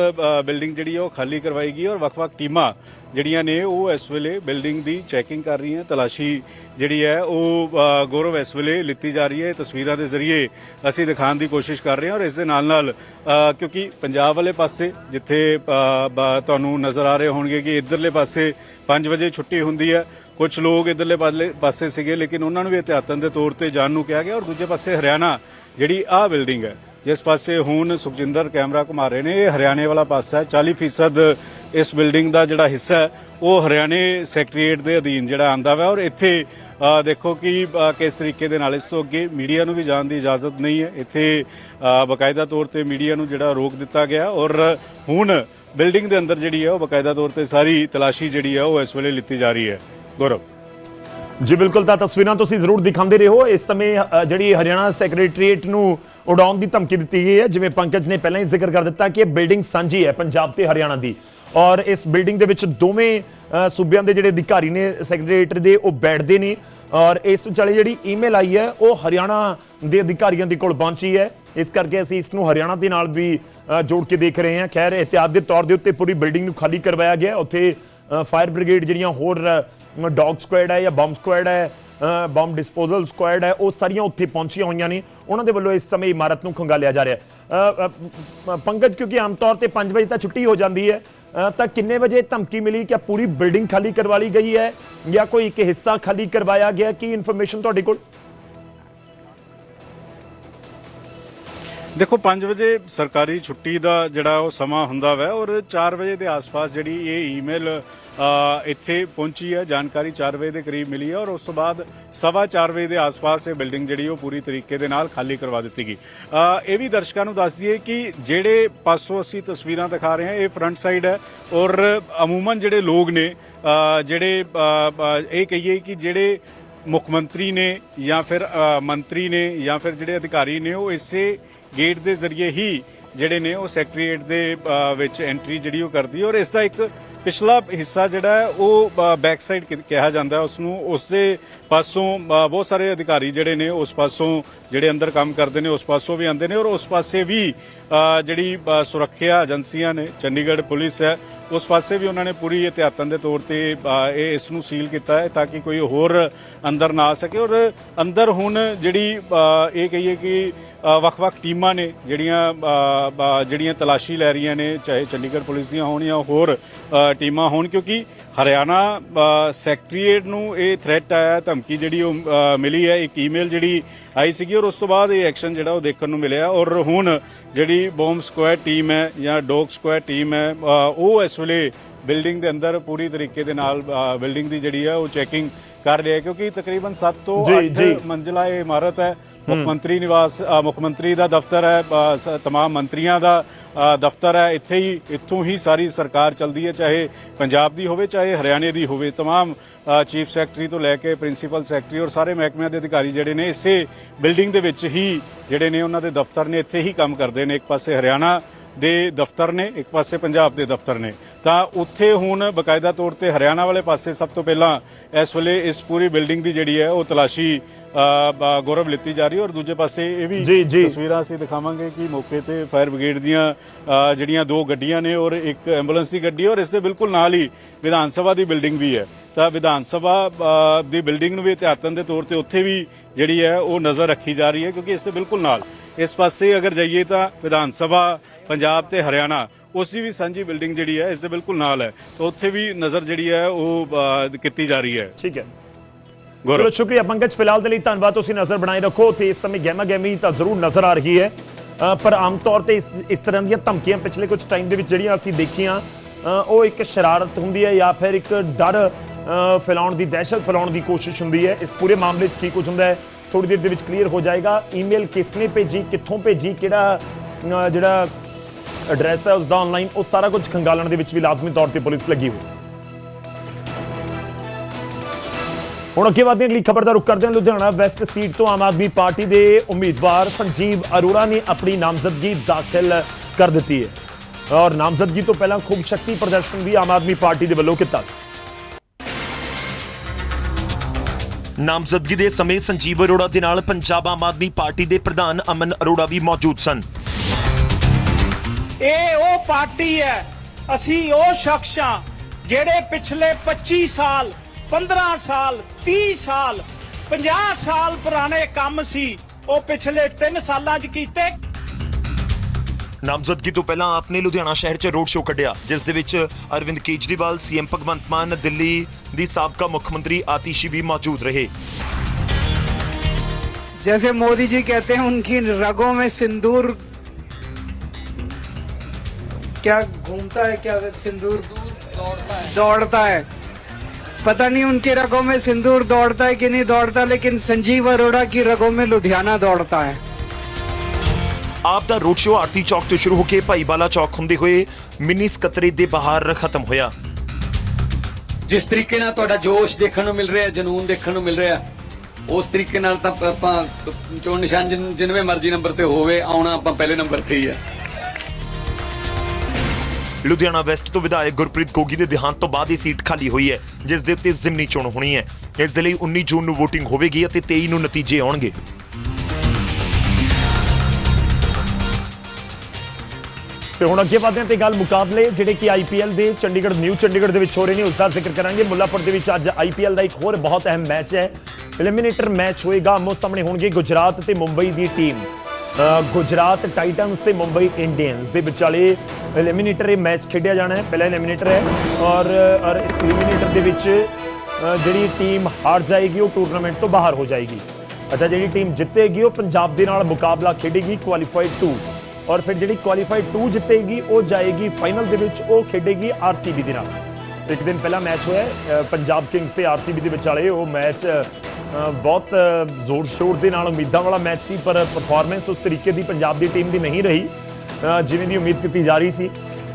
[SPEAKER 3] ਬਿਲਡਿੰਗ ਜਿਹੜੀ ਹੈ ਉਹ ਖਾਲੀ ਕਰਵਾਈ ਗਈ ਔਰ ਵੱਖ-ਵੱਖ ਟੀਮਾਂ ਜਿਹੜੀਆਂ ਨੇ ਉਹ ਇਸ ਵੇਲੇ ਬਿਲਡਿੰਗ ਦੀ ਚੈਕਿੰਗ ਕਰ ਰਹੀਆਂ। ਤਲਾਸ਼ੀ ਜਿਹੜੀ ਹੈ ਉਹ ਗੌਰਵ ਇਸ ਵੇਲੇ ਲਿੱਤੀ ਜਾ ਰਹੀ ਹੈ। ਇਹ ਤਸਵੀਰਾਂ ਦੇ ਜ਼ਰੀਏ ਅਸੀਂ ਦਿਖਾਉਣ ਦੀ ਕੋਸ਼ਿਸ਼ ਕਰ ਰਹੇ ਹਾਂ ਔਰ ਇਸ ਦੇ ਨਾਲ ਨਾਲ ਕਿਉਂਕਿ ਪੰਜਾਬ ਵਾਲੇ ਪਾਸੇ ਜਿੱਥੇ ਤੁਹਾਨੂੰ ਨਜ਼ਰ ਆ ਰਹੇ ਹੋਣਗੇ ਕਿ ਇਧਰਲੇ ਪਾਸੇ 5 ਵਜੇ ਛੁੱਟੀ ਹੁੰਦੀ ਹੈ। ਕੁਝ ਲੋਕ ਇਧਰਲੇ ਪਾਲੇ- ਪਾਸੇ ਸੀਗੇ ਲੇਕਿਨ ਉਹਨਾਂ ਨੂੰ ਵੀ ਇਤਿਹਾਤਨ ਦੇ ਤੌਰ ਤੇ ਜਾਣ ਨੂੰ ਕਿਹਾ ਗਿਆ ਔਰ ਦੂਜੇ ਪਾਸੇ ਹਰਿਆਣਾ ਜਿਹੜੀ ਆਹ ਬਿਲਡਿੰਗ ਹੈ ਜਿਸ ਪਾਸੇ ਹੁਣ ਸੁਖਜਿੰਦਰ ਕੈਮਰਾ ਘੁਮਾ ਰਹੇ ਨੇ ਇਹ ਹਰਿਆਣੇ ਵਾਲਾ ਪਾਸਾ ਹੈ। 40% ਇਸ ਬਿਲਡਿੰਗ ਦਾ ਜਿਹੜਾ ਹਿੱਸਾ ਹੈ ਉਹ ਹਰਿਆਣੇ ਸੈਕਟਰੀਏਟ ਦੇ ਅਧੀਨ ਜਿਹੜਾ ਆਂਦਾ ਵਾ ਔਰ ਇੱਥੇ ਦੇਖੋ ਕਿ ਕਿਸ ਤਰੀਕੇ ਦੇ ਨਾਲ ਇਸ ਤੋਂ ਅੱਗੇ ਮੀਡੀਆ ਨੂੰ ਵੀ ਜਾਣ ਦੀ ਇਜਾਜ਼ਤ ਨਹੀਂ ਹੈ। ਇੱਥੇ ਅ, ਬਕਾਇਦਾ ਤੌਰ ਤੇ ਮੀਡੀਆ ਨੂੰ ਜਿਹੜਾ ਰੋਕ ਦਿੱਤਾ ਗਿਆ ਔਰ ਹੁਣ ਬਿਲਡਿੰਗ ਦੇ ਅੰਦਰ ਜਿਹੜੀ ਹੈ ਉਹ ਬਕਾਇਦਾ ਤੌਰ ਤੇ ਸਾਰੀ ਤਲਾਸ਼ੀ ਜਿਹੜੀ ਹੈ ਉਹ ਇਸ ਵੇਲੇ ਲਿੱਤੀ ਜਾ ਰਹੀ ਹੈ। ਗੌਰਵ।
[SPEAKER 1] ਜੀ ਬਿਲਕੁਲ, ਤਾਂ ਤਸਵੀਰਾਂ ਤੁਸੀਂ ਜ਼ਰੂਰ ਦਿਖਾਉਂਦੇ ਰਹੋ। ਇਸ ਸਮੇਂ ਜਿਹੜੀ ਹਰਿਆਣਾ ਸੈਕਟਰੀਏਟ ਨੂੰ ਉਡਾਉਣ ਦੀ ਧਮਕੀ ਦਿੱਤੀ ਗਈ ਹੈ, ਜਿਵੇਂ ਪੰਕਜ ਨੇ ਪਹਿਲਾਂ ਹੀ ਜ਼ਿਕਰ ਕਰ ਦਿੱਤਾ ਕਿ ਇਹ ਬਿਲਡਿੰਗ ਸਾਂਝੀ ਹੈ ਪੰਜਾਬ ਤੇ ਹਰਿਆਣਾ ਦੀ। ਔਰ ਇਸ ਬਿਲਡਿੰਗ ਦੇ ਵਿੱਚ ਦੋਵੇਂ ਸੂਬਿਆਂ ਦੇ ਜਿਹੜੇ ਅਧਿਕਾਰੀ ਨੇ ਸੈਕਟਰੀਏਟ ਦੇ, ਉਹ ਬੈਠਦੇ ਨੇ। ਔਰ ਇਸ ਵਿਚਾਲੇ ਜਿਹੜੀ ਈਮੇਲ ਆਈ ਹੈ, ਉਹ ਹਰਿਆਣਾ ਦੇ ਅਧਿਕਾਰੀਆਂ ਦੇ ਕੋਲ ਪਹੁੰਚੀ ਹੈ। ਇਸ ਕਰਕੇ ਅਸੀਂ ਇਸ ਨੂੰ ਹਰਿਆਣਾ ਦੇ ਨਾਲ ਵੀ ਜੋੜ ਕੇ ਦੇਖ ਰਹੇ ਹਾਂ। ਖੈਰ ਇhtiyਾਤ ਦੇ ਤੌਰ ਦੇ ਉੱਤੇ ਪੂਰੀ ਬਿਲਡਿੰਗ ਨੂੰ ਖਾਲੀ ਕਰਵਾਇਆ ਗਿਆ ਉੱਥੇ ਫਾਇਰ ਬ੍ਰਿਗੇਡ ਜਿਹੜੀਆਂ ਹੋਰ ਡੌਗ ਸਕੁਐਡ ਹੈ ਜਾਂ ਬੰਬ ਸਕੁਐਡ ਹੈ ਬੰਬ ਡਿਸਪੋਜ਼ਲ ਸਕੁਐਡ ਹੈ, ਉਹ ਸਾਰੀਆਂ ਉੱਥੇ ਪਹੁੰਚੀਆਂ ਹੋਈਆਂ ਨੇ। ਉਹਨਾਂ ਦੇ ਵੱਲੋਂ ਇਸ ਸਮੇਂ ਇਮਾਰਤ ਨੂੰ ਖੰਗਾਲਿਆ ਜਾ ਰਿਹਾ ਹੈ। ਪੰਕਜ, ਕਿਉਂਕਿ ਆਮ ਤੌਰ ਤੇ 5 ਵਜੇ ਤਾਂ ਛੁੱਟੀ ਹੋ ਜਾਂਦੀ ਹੈ ਤਾਂ ਕਿੰਨੇ ਵਜੇ ਧਮਕੀ ਮਿਲੀ ਕਿ ਪੂਰੀ ਬਿਲਡਿੰਗ ਖਾਲੀ ਕਰਵਾ ਲਈ ਗਈ ਹੈ ਜਾਂ ਕੋਈ ਇੱਕ ਹਿੱਸਾ ਖਾਲੀ ਕਰਵਾਇਆ ਗਿਆ? ਕੀ ਇਨਫੋਰਮੇਸ਼ਨ ਤੁਹਾਡੇ ਕੋਲ?
[SPEAKER 3] ਦੇਖੋ 5 ਵਜੇ ਸਰਕਾਰੀ ਛੁੱਟੀ ਦਾ ਜਿਹੜਾ ਉਹ ਸਮਾਂ ਹੁੰਦਾ ਵੈ ਔਰ 4 ਵਜੇ ਦੇ ਆਸ-ਪਾਸ ਜਿਹੜੀ ਇਹ ਈਮੇਲ ਇੱਥੇ ਪਹੁੰਚੀ ਹੈ, ਜਾਣਕਾਰੀ 4 ਵਜੇ ਦੇ ਕਰੀਬ ਮਿਲੀ ਹੈ ਔਰ ਉਸ ਤੋਂ ਬਾਅਦ ਸਵਾ 4 ਵਜੇ ਦੇ ਆਸ-ਪਾਸ ਇਹ ਬਿਲਡਿੰਗ ਜਿਹੜੀ ਉਹ ਪੂਰੀ ਤਰੀਕੇ ਦੇ ਨਾਲ ਖਾਲੀ ਕਰਵਾ ਦਿੱਤੀ ਗਈ। ਇਹ ਵੀ ਦਰਸ਼ਕਾਂ ਨੂੰ ਦੱਸ ਦਈਏ ਕਿ ਜਿਹੜੇ ਪਾਸੋਂ ਅਸੀਂ ਤਸਵੀਰਾਂ ਦਿਖਾ ਰਹੇ ਹਾਂ, ਇਹ ਫਰੰਟ ਸਾਈਡ ਹੈ ਔਰ ਅਮੂਮਨ ਜਿਹੜੇ ਲੋਕ ਨੇ ਜਿਹੜੇ ਇਹ ਕਹੀਏ ਕਿ ਜਿਹੜੇ ਮੁੱਖ ਮੰਤਰੀ ਨੇ ਜਾਂ ਫਿਰ ਮੰਤਰੀ ਨੇ ਜਾਂ ਫਿਰ ਜਿਹੜੇ ਅਧਿਕਾਰੀ ਨੇ ਉਹ ਇਸੇ ਗੇਟ ਦੇ ਜ਼ਰੀਏ ਹੀ ਜਿਹੜੇ ਨੇ ਉਹ ਸੈਕਟਰੀਏਟ ਦੇ ਵਿੱਚ ਐਂਟਰੀ ਜਿਹੜੀ ਉਹ ਕਰਦੀ ਔਰ ਇਸ ਦਾ ਇੱਕ ਪਿਛਲਾ ਹਿੱਸਾ ਜਿਹੜਾ ਉਹ ਬੈਕ ਸਾਈਡ ਕਿਹਾ ਜਾਂਦਾ ਹੈ। ਉਸ ਨੂੰ ਉਸ ਦੇ ਪਾਸੋਂ ਅ, ਬਹੁਤ ਸਾਰੇ ਅਧਿਕਾਰੀ ਜਿਹੜੇ ਨੇ ਉਸ ਪਾਸੋਂ ਜਿਹੜੇ ਅੰਦਰ ਕੰਮ ਕਰਦੇ ਨੇ ਉਸ ਪਾਸੋਂ ਵੀ ਆਉਂਦੇ ਨੇ। ਔਰ ਉਸ ਪਾਸੇ ਵੀ ਜਿਹੜੀ ਸੁਰੱਖਿਆ ਏਜੰਸੀਆਂ ਨੇ ਚੰਡੀਗੜ੍ਹ ਪੁਲਿਸ ਹੈ ਉਸ ਪਾਸੇ ਵੀ ਉਹਨਾਂ ਨੇ ਪੂਰੀ ਇhtiyatan ਦੇ ਤੌਰ ਤੇ ਇਹ ਇਸ ਨੂੰ ਸੀਲ ਕੀਤਾ ਹੈ ਤਾਂ ਕਿ ਕੋਈ ਹੋਰ ਅੰਦਰ ਨਾ ਆ ਸਕੇ। ਔਰ ਅੰਦਰ ਹੁਣ ਜਿਹੜੀ ਇਹ ਕਹੀਏ ਕਿ ਵੱਖ-ਵੱਖ ਟੀਮਾਂ ਨੇ ਜਿਹੜੀਆਂ ਜਿਹੜੀਆਂ ਤਲਾਸ਼ੀ ਲੈ ਰਹੀਆਂ ਨੇ, ਚਾਹੇ ਚੰਡੀਗੜ੍ਹ ਪੁਲਿਸ ਦੀਆਂ ਹੋਣ ਜਾਂ ਹੋਰ ਟੀਮਾਂ ਹੋਣ, ਕਿਉਂਕਿ ਹਰਿਆਣਾ ਸੈਕਟਰੀਏਟ ਨੂੰ ਇਹ ਥ੍ਰੈਟ ਆਇਆ ਧਮਕੀ ਜਿਹੜੀ ਉਹ ਮਿਲੀ ਹੈ ਇੱਕ ਈਮੇਲ ਜਿਹੜੀ ਆਈ ਸੀਗੀ ਔਰ ਉਸ ਤੋਂ ਬਾਅਦ ਇਹ ਐਕਸ਼ਨ ਜਿਹੜਾ ਉਹ ਦੇਖਣ ਨੂੰ ਮਿਲਿਆ ਔਰ ਹੁਣ ਜਿਹੜੀ ਬੌਮ ਸਕੁਐਡ ਟੀਮ ਹੈ ਜਾਂ ਡੌਗ ਸਕੁਐਡ ਟੀਮ ਹੈ ਉਹ ਇਸ ਵੇਲੇ ਬਿਲਡਿੰਗ ਦੇ ਅੰਦਰ ਪੂਰੀ ਤਰੀਕੇ ਦੇ ਨਾਲ ਬਿਲਡਿੰਗ ਦੀ ਜਿਹੜੀ ਹੈ ਉਹ ਚੈਕਿੰਗ ਕਰ ਰਿਹਾ ਕਿਉਂਕਿ ਤਕਰੀਬਨ 7 ਤੋਂ
[SPEAKER 1] ਜੀ,
[SPEAKER 3] 8
[SPEAKER 1] ਜੀ।
[SPEAKER 3] ਮੰਜ਼ਲਾ ਇਹ ਇਮਾਰਤ ਹੈ ਮੁੱਖ ਮੰਤਰੀ ਨਿਵਾਸ ਮੁੱਖ ਮੰਤਰੀ ਦਾ ਦਫ਼ਤਰ ਹੈ ਤਮਾਮ ਮੰਤਰੀਆਂ ਦਾ ਦਫ਼ਤਰ ਹੈ। ਇੱਥੇ ਹੀ ਇੱਥੋਂ ਹੀ ਸਾਰੀ ਸਰਕਾਰ ਚੱਲਦੀ ਹੈ ਚਾਹੇ ਪੰਜਾਬ ਦੀ ਹੋਵੇ ਚਾਹੇ ਹਰਿਆਣੇ ਦੀ ਹੋਵੇ। ਤਮਾਮ ਚੀਫ ਸੈਕਟਰੀ ਤੋਂ ਲੈ ਕੇ ਪ੍ਰਿੰਸੀਪਲ ਸੈਕਟਰੀ ਔਰ ਸਾਰੇ ਮਹਿਕਮਿਆਂ ਦੇ ਅਧਿਕਾਰੀ ਜਿਹੜੇ ਨੇ ਇਸੇ ਬਿਲਡਿੰਗ ਦੇ ਵਿੱਚ ਹੀ ਜਿਹੜੇ ਨੇ ਉਹਨਾਂ ਦੇ ਦਫ਼ਤਰ ਨੇ ਇੱਥੇ ਹੀ ਕੰਮ ਕਰਦੇ ਨੇ। ਇੱਕ ਪਾਸੇ ਹਰਿਆਣਾ ਦੇ ਦਫ਼ਤਰ ਨੇ ਇੱਕ ਪਾਸੇ ਪੰਜਾਬ ਦੇ ਦਫ਼ਤਰ ਨੇ। ਤਾਂ ਉੱਥੇ ਹੁਣ ਬਕਾਇਦਾ ਤੌਰ ਤੇ ਹਰਿਆਣਾ ਵਾਲੇ ਪਾਸੇ ਸਭ ਤੋਂ ਪਹਿਲਾਂ ਇਸ ਵੇਲੇ ਇਸ ਪੂਰੀ ਬਿਲਡਿੰਗ ਦੀ ਜਿਹੜੀ ਹੈ ਉਹ ਤਲਾਸ਼ੀ ਗੌਰਵ ਲਿੱਤੀ ਜਾ ਰਹੀ ਹੈ ਔਰ ਦੂਜੇ ਪਾਸੇ ਇਹ ਵੀ। ਤਸਵੀਰਾਂ ਅਸੀਂ ਦਿਖਾਵਾਂਗੇ ਕਿ ਮੌਕੇ ਤੇ ਫਾਇਰ ਬ੍ਰਿਗੇਡ ਦੀਆਂ ਜਿਹੜੀਆਂ ਦੋ ਗੱਡੀਆਂ ਨੇ ਔਰ ਇੱਕ ਐਂਬੂਲੈਂਸ ਦੀ ਗੱਡੀ ਔਰ ਇਸ ਦੇ ਬਿਲਕੁਲ ਨਾਲ ਹੀ ਵਿਧਾਨ ਸਭਾ ਦੀ ਬਿਲਡਿੰਗ ਵੀ ਹੈ। ਤਾਂ ਵਿਧਾਨ ਸਭਾ ਦੀ ਬਿਲਡਿੰਗ ਨੂੰ ਵੀ ਇhtiyatan ਦੇ ਤੌਰ ਤੇ ਉੱਥੇ ਵੀ ਜਿਹੜੀ ਹੈ ਉਹ ਨਜ਼ਰ ਰੱਖੀ ਜਾ ਰਹੀ ਹੈ ਕਿਉਂਕਿ ਇਸ ਦੇ ਬਿਲਕੁਲ ਨਾਲ। ਇਸ ਪਾਸੇ ਅਗਰ ਜਾਈਏ ਤਾਂ ਵਿਧਾਨ ਸਭਾ ਪੰਜਾਬ ਤੇ ਹਰਿਆਣਾ ਉਸ ਦੀ ਵੀ ਸਾਂਝੀ ਬਿਲਡਿੰਗ ਜਿਹੜੀ ਹੈ ਇਸ ਦੇ ਬਿਲਕੁਲ ਨਾਲ ਹੈ। ਤਾਂ ਉੱਥੇ ਵੀ ਨਜ਼ਰ ਜਿਹੜੀ ਹੈ ਉਹ ਕੀਤੀ ਜਾ ਰਹੀ ਹੈ।
[SPEAKER 1] ਠੀਕ ਹੈ। ਚਲੋ ਸ਼ੁਕਰੀਆ ਪੰਕਜ, ਫਿਲਹਾਲ ਦੇ ਲਈ ਧੰਨਵਾਦ, ਤੁਸੀਂ ਨਜ਼ਰ ਬਣਾਏ ਰੱਖੋ। ਤੇ ਇਸ ਸਮੇਂ ਗਹਿਮਾ ਗਹਿਮੀ ਤਾਂ ਜ਼ਰੂਰ ਨਜ਼ਰ ਆ ਰਹੀ ਹੈ। ਪਰ ਆਮ ਤੌਰ ਤੇ ਇਸ ਇਸ ਤਰ੍ਹਾਂ ਦੀਆਂ ਧਮਕੀਆਂ ਪਿਛਲੇ ਕੁਝ ਟਾਈਮ ਦੇ ਵਿੱਚ ਜਿਹੜੀਆਂ ਅਸੀਂ ਦੇਖੀਆਂ ਉਹ ਇੱਕ ਸ਼ਰਾਰਤ ਹੁੰਦੀ ਹੈ ਜਾਂ ਫਿਰ ਇੱਕ ਡਰ ਫੈਲਾਉਣ ਦੀ, ਦਹਿਸ਼ਤ ਫੈਲਾਉਣ ਦੀ ਕੋਸ਼ਿਸ਼ ਹੁੰਦੀ ਹੈ। ਇਸ ਪੂਰੇ ਮਾਮਲੇ 'ਚ ਕੀ ਕੁਝ ਹੁੰਦਾ ਹੈ ਥੋੜੀ ਦੇਰ ਦੇ ਵਿੱਚ ਕਲੀਅਰ ਹੋ ਜਾਏਗਾ। ਈਮੇਲ ਕਿਸਨੇ ਭੇਜੀ, ਕਿੱਥੋਂ ਭੇਜੀ, ਕਿਹੜਾ ਜਿਹੜਾ ਐਡਰੈਸ ਹੈ ਉਸ ਦਾ ਆਨਲਾਈਨ ਉਹ ਸਾਰਾ ਕੁਝ ਖੰਗਾਲਣ ਦੇ ਵਿੱਚ ਵੀ ਲਾਜ਼ਮੀ ਤੌਰ ਤੇ ਪੁਲਿਸ ਲੱਗੀ ਹੋਈ ਹੁਣ ਅੱਗੇ ਵਧਦੇ ਹਾਂ ਅਗਲੀ ਖਬਰ ਦਾ ਰੁਖ ਕਰਦੇ ਹਾਂ ਲੁਧਿਆਣਾ ਵੈਸਟ ਸੀਟ ਤੋਂ ਆਮ ਆਦਮੀ ਪਾਰਟੀ ਦੇ ਉਮੀਦਵਾਰ ਸੰਜੀਵ ਅਰੋੜਾ ਨੇ ਆਪਣੀ ਨਾਮਜ਼ਦਗੀ ਦਾਖਲ ਕਰ ਦਿੱਤੀ ਹੈ। ਔਰ ਨਾਮਜ਼ਦਗੀ ਤੋਂ ਪਹਿਲਾਂ ਖੂਬ ਸ਼ਕਤੀ ਪ੍ਰਦਰਸ਼ਨ ਵੀ ਆਮ ਆਦਮੀ ਪਾਰਟੀ ਦੇ ਵੱਲੋਂ ਕੀਤਾ
[SPEAKER 4] ਨਾਮਜ਼ਦਗੀ ਦੇ ਸਮੇਂ ਸੰਜੀਵ ਅਰੋੜਾ ਦੇ ਨਾਲ ਪੰਜਾਬ ਆਮ ਆਦਮੀ ਪਾਰਟੀ ਦੇ ਪ੍ਰਧਾਨ ਅਮਨ ਅਰੋੜਾ ਵੀ ਮੌਜੂਦ ਸਨ।
[SPEAKER 2] ਇਹ ਉਹ ਪਾਰਟੀ ਹੈ ਅਸੀਂ ਉਹ ਸ਼ਖਸ ਹਾਂ ਜਿਹੜੇ ਪਿਛਲੇ 25 ਸਾਲ 15 ਸਾਲ 30 ਸਾਲ 50 ਸਾਲ ਪੁਰਾਣੇ ਕੰਮ ਸੀ ਉਹ ਪਿਛਲੇ 3 ਸਾਲਾਂ 'ਚ ਕੀਤੇ
[SPEAKER 4] ਨਾਮਜ਼ਦਗੀ ਤੋਂ ਪਹਿਲਾਂ ਆਪਨੇ ਲੁਧਿਆਣਾ ਸ਼ਹਿਰ 'ਚ ਰੋਡ ਸ਼ੋਅ ਕੱਢਿਆ ਜਿਸ ਦੇ ਵਿੱਚ ਅਰਵਿੰਦ ਕੇਜਰੀਵਾਲ ਸੀਐਮ ਭਗਵੰਤ ਮਾਨ ਦਿੱਲੀ ਦੀ ਸਾਬਕਾ ਮੁੱਖ ਮੰਤਰੀ ਆਤੀਸ਼ੀ ਵੀ ਮੌਜੂਦ ਰਹੇ
[SPEAKER 5] जैसे मोदी जी कहते हैं उनकी रगों में सिंदूर क्या घूमता है क्या सिंदूर दौड़ता है दौड़ता है पता नहीं उनकी रगों में सिंदूर दौड़ता है कि नहीं दौड़ता लेकिन संजीव अरोड़ा की रगों में लुधियाना दौड़ता है
[SPEAKER 4] ਆਪ ਦਾ ਰੋਡ ਸ਼ੋਅ ਆਰਤੀ ਚੌਕ ਤੋਂ ਸ਼ੁਰੂ ਹੋ ਕੇ ਭਾਈਵਾਲਾ ਚੌਕ ਹੁੰਦੇ ਹੋਏ ਮਿੰਨੀ ਸਕੱਤਰੇਤ ਦੇ ਬਾਹਰ ਖਤਮ ਹੋਇਆ
[SPEAKER 6] ਜਿਸ ਤਰੀਕੇ ਨਾਲ ਤੁਹਾਡਾ ਜੋਸ਼ ਦੇਖਣ ਨੂੰ ਮਿਲ ਰਿਹਾ ਜਨੂਨ ਦੇਖਣ ਨੂੰ ਮਿਲ ਰਿਹਾ ਉਸ ਤਰੀਕੇ ਨਾਲ ਤਾਂ ਆਪਾਂ ਚੋਣ ਨਿਸ਼ਾਨ ਜਿਨ- ਜਿਨਵੇਂ ਮਰਜ਼ੀ ਨੰਬਰ ਤੇ ਹੋਵੇ ਆਉਣਾ ਆਪਾਂ ਪਹਿਲੇ ਨੰਬਰ ਤੇ ਹੀ ਆ
[SPEAKER 4] ਲੁਧਿਆਣਾ ਵੈਸਟ ਤੋਂ ਵਿਧਾਇਕ ਗੁਰਪ੍ਰੀਤ ਗੋਗੀ ਦੇ ਦੇਹਾਂਤ ਤੋਂ ਬਾਅਦ ਇਹ ਸੀਟ ਖਾਲੀ ਹੋਈ ਹੈ, ਜਿਸ ਦੇ ਉੱਤੇ ਜ਼ਿਮਨੀ ਚੋਣ ਹੋਣੀ ਹੈ। ਇਸ ਦੇ ਲਈ 19 ਜੂਨ ਨੂੰ VOTING ਹੋਵੇਗੀ ਅਤੇ 23 ਨੂੰ ਨਤੀਜੇ ਆਉਣਗੇ।
[SPEAKER 1] ਤੇ ਹੁਣ ਅੱਗੇ ਵਧਦੇ ਹਾਂ ਤੇ ਗੱਲ ਮੁਕਾਬਲੇ, ਜਿਹੜੇ ਕਿ ਆਈਪੀਐਲ ਦੇ ਚੰਡੀਗੜ੍ਹ, ਨਿਊ ਚੰਡੀਗੜ੍ਹ ਦੇ ਵਿੱਚ ਹੋ ਰਹੇ ਨੇ ਉਸ ਦਾ ਜ਼ਿਕਰ ਕਰਾਂਗੇ। ਮੁੱਲਾਪੁਰ ਦੇ ਵਿੱਚ ਅੱਜ ਆਈਪੀਐਲ ਦਾ ਇੱਕ ਹੋਰ ਬਹੁਤ ਅਹਿਮ ਮੈਚ ਹੈ। ਐਲੀਮੀਨੇਟਰ ਮੈਚ ਹੋਏਗਾ ਆਮੋ ਸਾਹਮਣੇ ਹੋਣਗੇ ਗੁਜਰਾਤ ਤੇ ਮੁੰਬਈ ਦੀ ਟੀਮ। ਗੁਜਰਾਤ ਟਾਈਟਨਸ ਤੇ ਮੁੰਬਈ ਇੰਡੀਅਨਸ ਦੇ ਵਿਚਾਲੇ ਐਲੀਮੀਨੇਟਰ ਇਹ ਮੈਚ ਖੇਡਿਆ ਜਾਣਾ ਹੈ। ਪਹਿਲਾ ਐਲੀਮੀਨੇਟਰ ਹੈ ਔਰ ਔਰ ਇਸ ਐਲੀਮੀਨੇਟਰ ਦੇ ਵਿੱਚ ਜਿਹੜੀ ਟੀਮ ਹਾਰ ਜਾਏਗੀ ਉਹ ਟੂਰਨਾਮੈਂਟ ਤੋਂ ਬਾਹਰ ਹੋ ਜਾਏਗੀ। ਅੱਛਾ ਜਿਹੜੀ ਟੀਮ ਜਿੱਤੇਗੀ ਉਹ ਪੰਜਾਬ ਦੇ ਨਾਲ ਮੁਕਾਬਲਾ ਖੇਡੇਗੀ ਕੁਆਲੀਫਾਈਡ 2 ਔਰ ਫਿਰ ਜਿਹੜੀ ਕੁਆਲੀਫਾਈਡ 2 ਜਿੱਤੇਗੀ ਉਹ ਜਾਏਗੀ ਫਾਈਨਲ ਦੇ ਵਿੱਚ ਉਹ ਖੇਡੇਗੀ ਆਰਸੀਬੀ ਦੇ ਨਾਲ। ਇੱਕ ਦਿਨ ਪਹਿਲਾਂ ਮੈਚ ਹੋਇਆ ਹੈ, ਅ, ਪੰਜਾਬ ਕਿੰਗਸ ਤੇ ਆਰਸੀਬੀ ਦੇ ਵਿਚਾਲੇ ਉਹ ਮੈਚ ਬਹੁਤ ਜ਼ੋਰ ਸ਼ੋਰ ਦੇ ਨਾਲ ਉਮੀਦਾਂ ਵਾਲਾ ਮੈਚ ਸੀ, ਪਰ ਪਰਫਾਰਮੈਂਸ ਉਸ ਤਰੀਕੇ ਦੀ ਪੰਜਾਬ ਦੀ ਟੀਮ ਦੀ ਨਹੀਂ ਰਹੀ ਜਿਵੇਂ ਦੀ ਉਮੀਦ ਕੀਤੀ ਜਾ ਰਹੀ ਸੀ।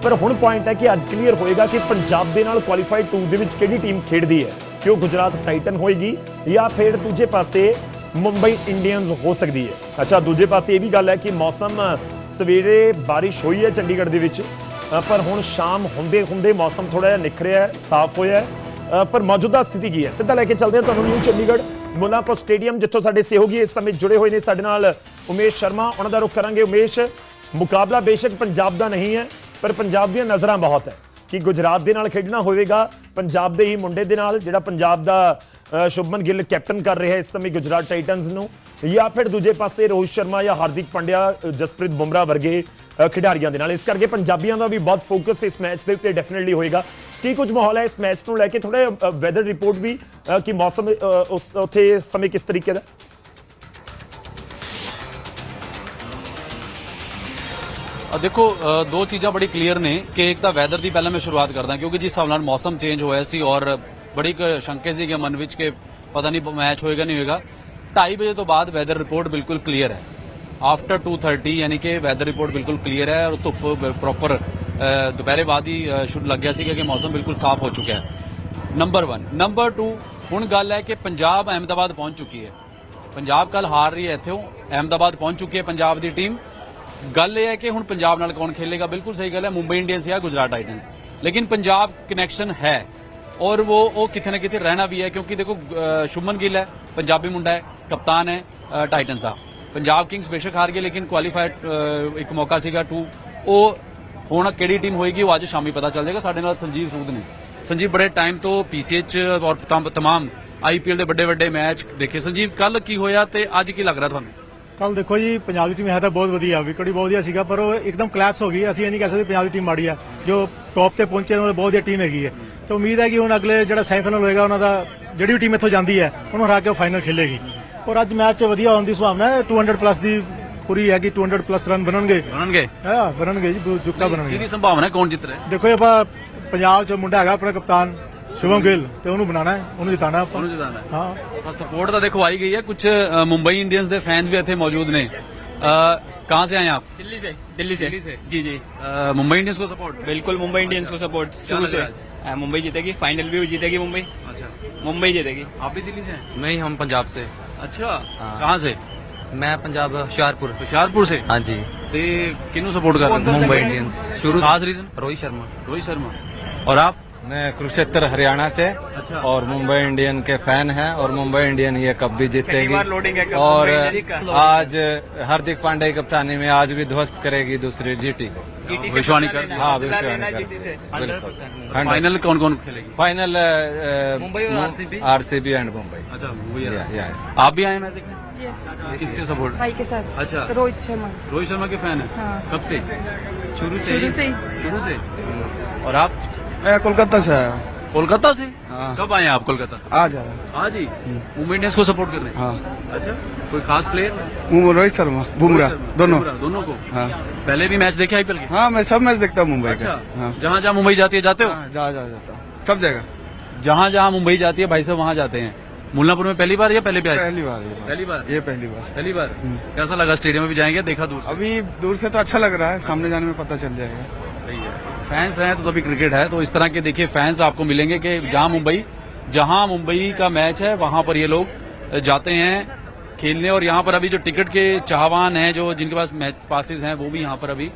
[SPEAKER 1] ਪਰ ਹੁਣ ਪੁਆਇੰਟ ਹੈ ਕਿ ਅੱਜ ਕਲੀਅਰ ਹੋਏਗਾ ਕਿ ਪੰਜਾਬ ਦੇ ਨਾਲ ਕੁਆਲੀਫਾਈਡ 2 ਦੇ ਵਿੱਚ ਕਿਹੜੀ ਟੀਮ ਖੇਡਦੀ ਹੈ। ਕਿ ਉਹ ਗੁਜਰਾਤ ਟਾਈਟਨ ਹੋਏਗੀ ਜਾਂ ਫਿਰ ਦੂਜੇ ਪਾਸੇ ਮੁੰਬਈ ਇੰਡੀਅਨਸ ਹੋ ਸਕਦੀ ਹੈ? ਅੱਛਾ, ਦੂਜੇ ਪਾਸੇ ਇਹ ਵੀ ਗੱਲ ਹੈ ਕਿ ਮੌਸਮ ਸਵੇਰੇ ਬਾਰਿਸ਼ ਹੋਈ ਹੈ ਚੰਡੀਗੜ੍ਹ ਦੇ ਵਿੱਚ ਪਰ ਹੁਣ ਸ਼ਾਮ ਹੁੰਦੇ ਹੁੰਦੇ ਮੌਸਮ ਥੋੜਾ ਜਿਹਾ ਨਿਖਰਿਆ ਹੈ ਸਾਫ਼ ਹੋਇਆ ਪਰ ਮੌਜੂਦਾ ਸਥਿਤੀ ਕੀ ਹੈ? ਸਿੱਧਾ ਲੈ ਕੇ ਚੱਲਦੇ ਹਾਂ ਤੁਹਾਨੂੰ ਨਿਊ ਚੰਡੀਗੜ੍ਹ। ਮੁੱਲਾਂਪੁਰ ਸਟੇਡੀਅਮ ਜਿੱਥੋਂ ਸਾਡੇ ਸਹਿਯੋਗੀ ਇਸ ਸਮੇਂ ਜੁੜੇ ਹੋਏ ਨੇ ਸਾਡੇ ਨਾਲ ਉਮੇਸ਼ ਸ਼ਰਮਾ ਉਹਨਾਂ ਦਾ ਰੁਖ ਕਰਾਂਗੇ। ਉਮੇਸ਼ ਮੁਕਾਬਲਾ ਬੇਸ਼ੱਕ ਪੰਜਾਬ ਦਾ ਨਹੀਂ ਹੈ ਪਰ ਪੰਜਾਬ ਦੀਆਂ ਨਜ਼ਰਾਂ ਬਹੁਤ ਹੈ ਕਿ ਗੁਜਰਾਤ ਦੇ ਨਾਲ ਖੇਡਣਾ ਹੋਵੇਗਾ। ਪੰਜਾਬ ਦੇ ਹੀ ਮੁੰਡੇ ਦੇ ਨਾਲ ਜਿਹੜਾ ਪੰਜਾਬ ਦਾ ਅ, ਸ਼ੁਭਮਨ ਗਿੱਲ ਕੈਪਟਨ ਕਰ ਰਿਹਾ ਇਸ ਸਮੇਂ ਗੁਜਰਾਤ ਟਾਈਟਨਸ ਨੂੰ। ਜਾਂ ਫਿਰ ਦੂਜੇ ਪਾਸੇ ਰੋਹਿਤ ਸ਼ਰਮਾ ਜਾਂ ਹਾਰਦਿਕ ਪੰਡਿਆ ਜਸਪ੍ਰੀਤ ਬੁਮਰਾਹ ਵਰਗੇ ਖਿਡਾਰੀਆਂ ਦੇ ਨਾਲ। ਇਸ ਕਰਕੇ ਪੰਜਾਬੀਆਂ ਦਾ ਵੀ ਬਹੁਤ ਫੋਕਸ ਇਸ ਮੈਚ ਦੇ ਉੱਤੇ ਡੈਫੀਨਿਟਲੀ ਹੋਏਗਾ। ਕੀ ਕੁਝ ਮਾਹੌਲ ਹੈ ਇਸ ਮੈਚ ਨੂੰ ਲੈ ਕੇ? ਥੋੜਾ ਵੈਦਰ ਰਿਪੋਰਟ ਵੀ ਅ, ਕਿ ਮੌਸਮ ਉਸ ਉੱਥੇ ਸਮੇਂ ਕਿਸ ਤਰੀਕੇ ਦਾ?
[SPEAKER 7] ਦੇਖੋ ਦੋ ਚੀਜ਼ਾਂ ਬੜੀ ਕਲੀਅਰ ਨੇ ਕਿ ਇੱਕ ਤਾਂ ਵੈਦਰ ਦੀ ਪਹਿਲਾਂ ਮੈਂ ਸ਼ੁਰੂਆਤ ਕਰਦਾ ਕਿਉਂਕਿ ਜਿਸ ਹਿਸਾਬ ਨਾਲ ਮੌਸਮ ਚੇਂਜ ਹੋਇਆ ਸੀ ਔਰ ਬੜੀ ਕੁ ਸ਼ੰਕੇ ਸੀਗੇ ਮਨ ਵਿੱਚ ਕਿ ਪਤਾ ਨਹੀਂ ਮੈਚ ਹੋਏਗਾ ਨਹੀਂ ਹੋਏਗਾ। 2:30 ਵਜੇ ਤੋਂ ਬਾਅਦ ਵੈਦਰ ਰਿਪੋਰਟ ਬਿਲਕੁਲ ਕਲੀਅਰ ਹੈ। ਆਫਟਰ 2:30 ਯਾਨੀ ਕਿ ਵੈਦਰ ਰਿਪੋਰਟ ਬਿਲਕੁਲ ਕਲੀਅਰ ਹੈ ਔਰ ਧੁੱਪ ਪ੍ਰੋਪਰ ਦੁਪਹਿਰੇ ਬਾਅਦ ਹੀ ਸ਼ੁੱਧ ਸ਼ੁਰੂ ਲੱਗਿਆ ਸੀਗਾ ਕਿ ਮੌਸਮ ਬਿਲਕੁਲ ਸਾਫ਼ ਹੋ ਚੁੱਕਿਆ ਹੈ। ਨੰਬਰ 1 ਨੰਬਰ 2 ਹੁਣ ਗੱਲ ਹੈ ਕਿ ਪੰਜਾਬ ਅਹਿਮਦਾਬਾਦ ਪਹੁੰਚ ਚੁੱਕੀ ਹੈ। ਪੰਜਾਬ ਕੱਲ ਹਾਰ ਰਹੀ ਹੈ ਇੱਥੋਂ, ਅਹਿਮਦਾਬਾਦ ਪਹੁੰਚ ਚੁੱਕੀ ਹੈ ਪੰਜਾਬ ਦੀ ਟੀਮ ਗੱਲ ਇਹ ਹੈ ਕਿ ਹੁਣ ਪੰਜਾਬ ਨਾਲ ਕੌਣ ਖੇਲੇਗਾ? ਬਿਲਕੁਲ ਸਹੀ ਗੱਲ ਹੈ, ਮੁੰਬਈ ਇੰਡੀਅਨਸ ਜਾਂ ਗੁਜਰਾਤ ਟਾਈਟਨਸ। ਲੇਕਿਨ ਪੰਜਾਬ ਕਨੈਕਸ਼ਨ ਹੈ ਔਰ ਉਹ ਉਹ ਕਿਤੇ ਨਾ ਕਿਤੇ ਰਹਿਣਾ ਵੀ ਹੈ ਕਿਉਂਕਿ ਦੇਖੋ ਸ਼ੁਮਨ ਗਿੱਲ ਹੈ, ਪੰਜਾਬੀ ਮੁੰਡਾ ਹੈ, ਕਪਤਾਨ ਹੈ ਟਾਈਟਨਸ ਦਾ। ਪੰਜਾਬ ਕਿੰਗਸ ਬੇਸ਼ੱਕ ਹਾਰ ਗਏ, ਲੇਕਿਨ ਕੁਆਲੀਫਾਈਡ ਇੱਕ ਮੌਕਾ ਸੀਗਾ ਟੂ ਉਹ ਹੁਣ ਕਿਹੜੀ ਟੀਮ ਹੋਏਗੀ, ਉਹ ਅੱਜ ਸ਼ਾਮੀ ਪਤਾ ਚੱਲ ਜਾਏਗਾ। ਸਾਡੇ ਨਾਲ ਸੰਜੀਵ ਸੂਦ ਨੇ। ਸੰਜੀਵ, ਬੜੇ ਟਾਈਮ ਤੋਂ ਪੀਸੀਐਚ ਔਰ ਤਮ- ਤਮਾਮ ਆਈਪੀਐਲ ਦੇ ਵੱਡੇ ਵੱਡੇ ਮੈਚ ਦੇਖੇ। ਸੰਜੀਵ ਕੱਲ ਕੀ ਹੋਇਆ ਤੇ ਅੱਜ ਕੀ ਲੱਗ ਰਿਹਾ ਤੁਹਾਨੂੰ?
[SPEAKER 8] ਕੱਲ ਦੇਖੋ ਜੀ, ਪੰਜਾਬ ਦੀ ਟੀਮ ਹੈ ਤਾਂ ਬਹੁਤ ਵਧੀਆ। ਵਿਕਟ ਵੀ ਬਹੁਤ ਵਧੀਆ ਸੀਗਾ, ਪਰ ਉਹ ਇੱਕਦਮ ਕਲੈਪਸ ਹੋ ਗਈ। ਅਸੀਂ ਇਹ ਨਹੀਂ ਕਹਿ ਸਕਦੇ ਪੰਜਾਬ ਦੀ ਟੀਮ ਮਾੜੀ ਆ ਜੋ ਟੌਪ ਤੇ ਪਹੁੰਚੇ ਉਹਨਾਂ ਦੀ ਬਹੁਤ ਵਧੀਆ ਟੀਮ ਹੈਗੀ ਹੈ। ਤੇ ਉਮੀਦ ਹੈ ਕਿ ਹੁਣ ਅਗਲੇ ਜਿਹੜਾ ਸੈਮੀਫਾਈਨਲ ਹੋਏਗਾ, ਉਹਨਾਂ ਦਾ ਜਿਹੜੀ ਵੀ ਟੀਮ ਇੱਥੋਂ ਜਾਂਦੀ ਹੈ, ਉਹਨੂੰ ਹਰਾ ਕੇ ਉਹ ਫਾਈਨਲ ਖੇਲੇਗੀ। ਔਰ ਅੱਜ ਮੈਚ ਵਧੀਆ ਹੋਣ ਦੀ ਸੰਭਾਵਨਾ ਹੈ। 200 ਪਲੱਸ ਦੀ ਪੂਰੀ ਹੈ ਕਿ 200 ਪਲੱਸ ਰਨ ਬਣਨਗੇ।
[SPEAKER 7] ਬਣਨਗੇ?
[SPEAKER 8] ਹਾਂ ਬਣਨਗੇ ਜੀ ਦੋ ਬਣਨਗੇ।
[SPEAKER 7] ਇਹਦੀ ਸੰਭਾਵਨਾ ਕੌਣ ਜਿੱਤ ਰਿਹਾ?
[SPEAKER 8] ਦੇਖੋ ਆਪਾਂ ਪੰਜਾਬ ਚ ਮੁੰਡਾ ਹੈਗਾ ਆਪਣਾ ਕਪਤਾਨ ਸ਼ੁਭਮ ਗਿੱਲ ਤੇ ਉਹਨੂੰ ਬਣਾਉਣਾ ਹੈ ਉਹਨੂੰ ਜਿਤਾਣਾ ਆਪਾਂ।
[SPEAKER 7] ਉਹਨੂੰ ਜਿਤਾਉਣਾ ਹਾਂ।
[SPEAKER 8] ਹਾਂ।
[SPEAKER 7] ਸਪੋर्ट ਤਾਂ देखो आई गई है कुछ अ, मुंबई इंडियंस के फैंस ਇੱਥੇ ਮੌਜੂਦ ਨੇ। अ, कहाँ से आए आप
[SPEAKER 9] दिल्ली से दिल्ली से
[SPEAKER 7] दिल्ली से?
[SPEAKER 9] जी जी
[SPEAKER 7] अ, मुंबई इंडियंस को सपोर्ट
[SPEAKER 9] बिल्कुल मुंबई इंडियंस को सपोर्ट शुरू से
[SPEAKER 7] नजर हाँ,
[SPEAKER 9] मुंबई जीतेगी फाइनल भी जीतेगी मुंबई
[SPEAKER 7] अच्छा
[SPEAKER 9] मुंबई जीतेगी
[SPEAKER 7] आप भी दिल्ली ਅੱਛਾ ਕਹਾਂ ਸੇ
[SPEAKER 10] मैं पंजाब
[SPEAKER 7] ਹੁਸ਼ਿਆਰਪੁਰ ਹੁਸ਼ਿਆਰਪੁਰ
[SPEAKER 10] ਸੇ ਹਾਂਜੀ
[SPEAKER 7] ਤੇ ਕਿਹਨੂੰ ਸਪੋਰਟ ਕਰ
[SPEAKER 10] मुंबई इंडियंस शुरू
[SPEAKER 7] खास रीजन
[SPEAKER 10] रोहित शर्मा।
[SPEAKER 7] रोहित शर्मा। और आप?
[SPEAKER 11] मैं कुरुक्षेत्र हरियाणा से।
[SPEAKER 7] अच्छा।
[SPEAKER 11] और मुंबई इंडियन के फ़ैन है और मुंबई इंडियन ये कप भी जीतेगी। और आज हार्दिक पांडे कप्तानी में आज भी ध्वस्त करेगी दूसरी जीटी को
[SPEAKER 7] विश्वानी
[SPEAKER 9] पता
[SPEAKER 7] कर-
[SPEAKER 11] हाँ,
[SPEAKER 9] भविष्यवाणी
[SPEAKER 11] कर- बिल्कुल।
[SPEAKER 9] 100%
[SPEAKER 7] फाइनल कौन कौन खेलेगी?
[SPEAKER 11] फाइनल
[SPEAKER 9] मुंबई और आरसीबी?
[SPEAKER 11] RCB and Mumbai.
[SPEAKER 7] अच्छा मुंबई आप भी आए मैच देखने?
[SPEAKER 12] यस
[SPEAKER 7] किसके सपोर्ट
[SPEAKER 12] भाई के साथ।
[SPEAKER 7] अच्छा।
[SPEAKER 12] रोहित शर्मा।
[SPEAKER 7] रोहित शर्मा के फ़ैन है?
[SPEAKER 12] हाँ।
[SPEAKER 7] कब से? शुरू से
[SPEAKER 12] शुरू से
[SPEAKER 7] शुरू से और आप?
[SPEAKER 11] मैं कोलकाता से आया
[SPEAKER 7] कोलकाता से?
[SPEAKER 11] हाँ।
[SPEAKER 7] कब आए आप कोलकाता?
[SPEAKER 11] आज आया
[SPEAKER 7] आज ही। मुंबई इंडियंस को सपोर्ट कर रहे हैं?
[SPEAKER 11] हाँ।
[SPEAKER 7] अच्छा कोई खास प्लेयर
[SPEAKER 11] रोहित शर्मा बुमरा
[SPEAKER 7] दोनों। दोनों को?
[SPEAKER 11] हाँ।
[SPEAKER 7] पहले भी मैच देखे आईपीएल के?
[SPEAKER 11] हाँ मैं सब मैच देखता हूँ मुंबई
[SPEAKER 7] अच्छा जहाँ जहाँ मुंबई जाती है जाते हो?
[SPEAKER 11] जहाँ जा जाता हूँ। सब जगह।
[SPEAKER 7] जहाँ जहाँ मुंबई जाती है भाई साहब वहाँ जाते हैं। मुल्लापुर में पहली बार या पहले भी आए?
[SPEAKER 11] पहली बार
[SPEAKER 7] पहली बार?
[SPEAKER 11] ये पहली बार।
[SPEAKER 7] पहली बार? कैसा लगा स्टेडियम में भी जाएँगे देखा दूर
[SPEAKER 11] अभी दूर से तो अच्छा लग रहा है सामने जाने में पता चल जाएगा।
[SPEAKER 7] है फैंस हैं तो तभी क्रिकेट है तो इस तरह के देखिए फैंस आपको मिलेंगे कि जहां मुंबई जहां मुंबई का मैच है वहां पर ये लोग जाते हैं खेलने और यहाँ पर अभी जो टिकट के चाहवान हैं जो जिनके पास मैच पासिस हैं वो भी यहाँ पर अभी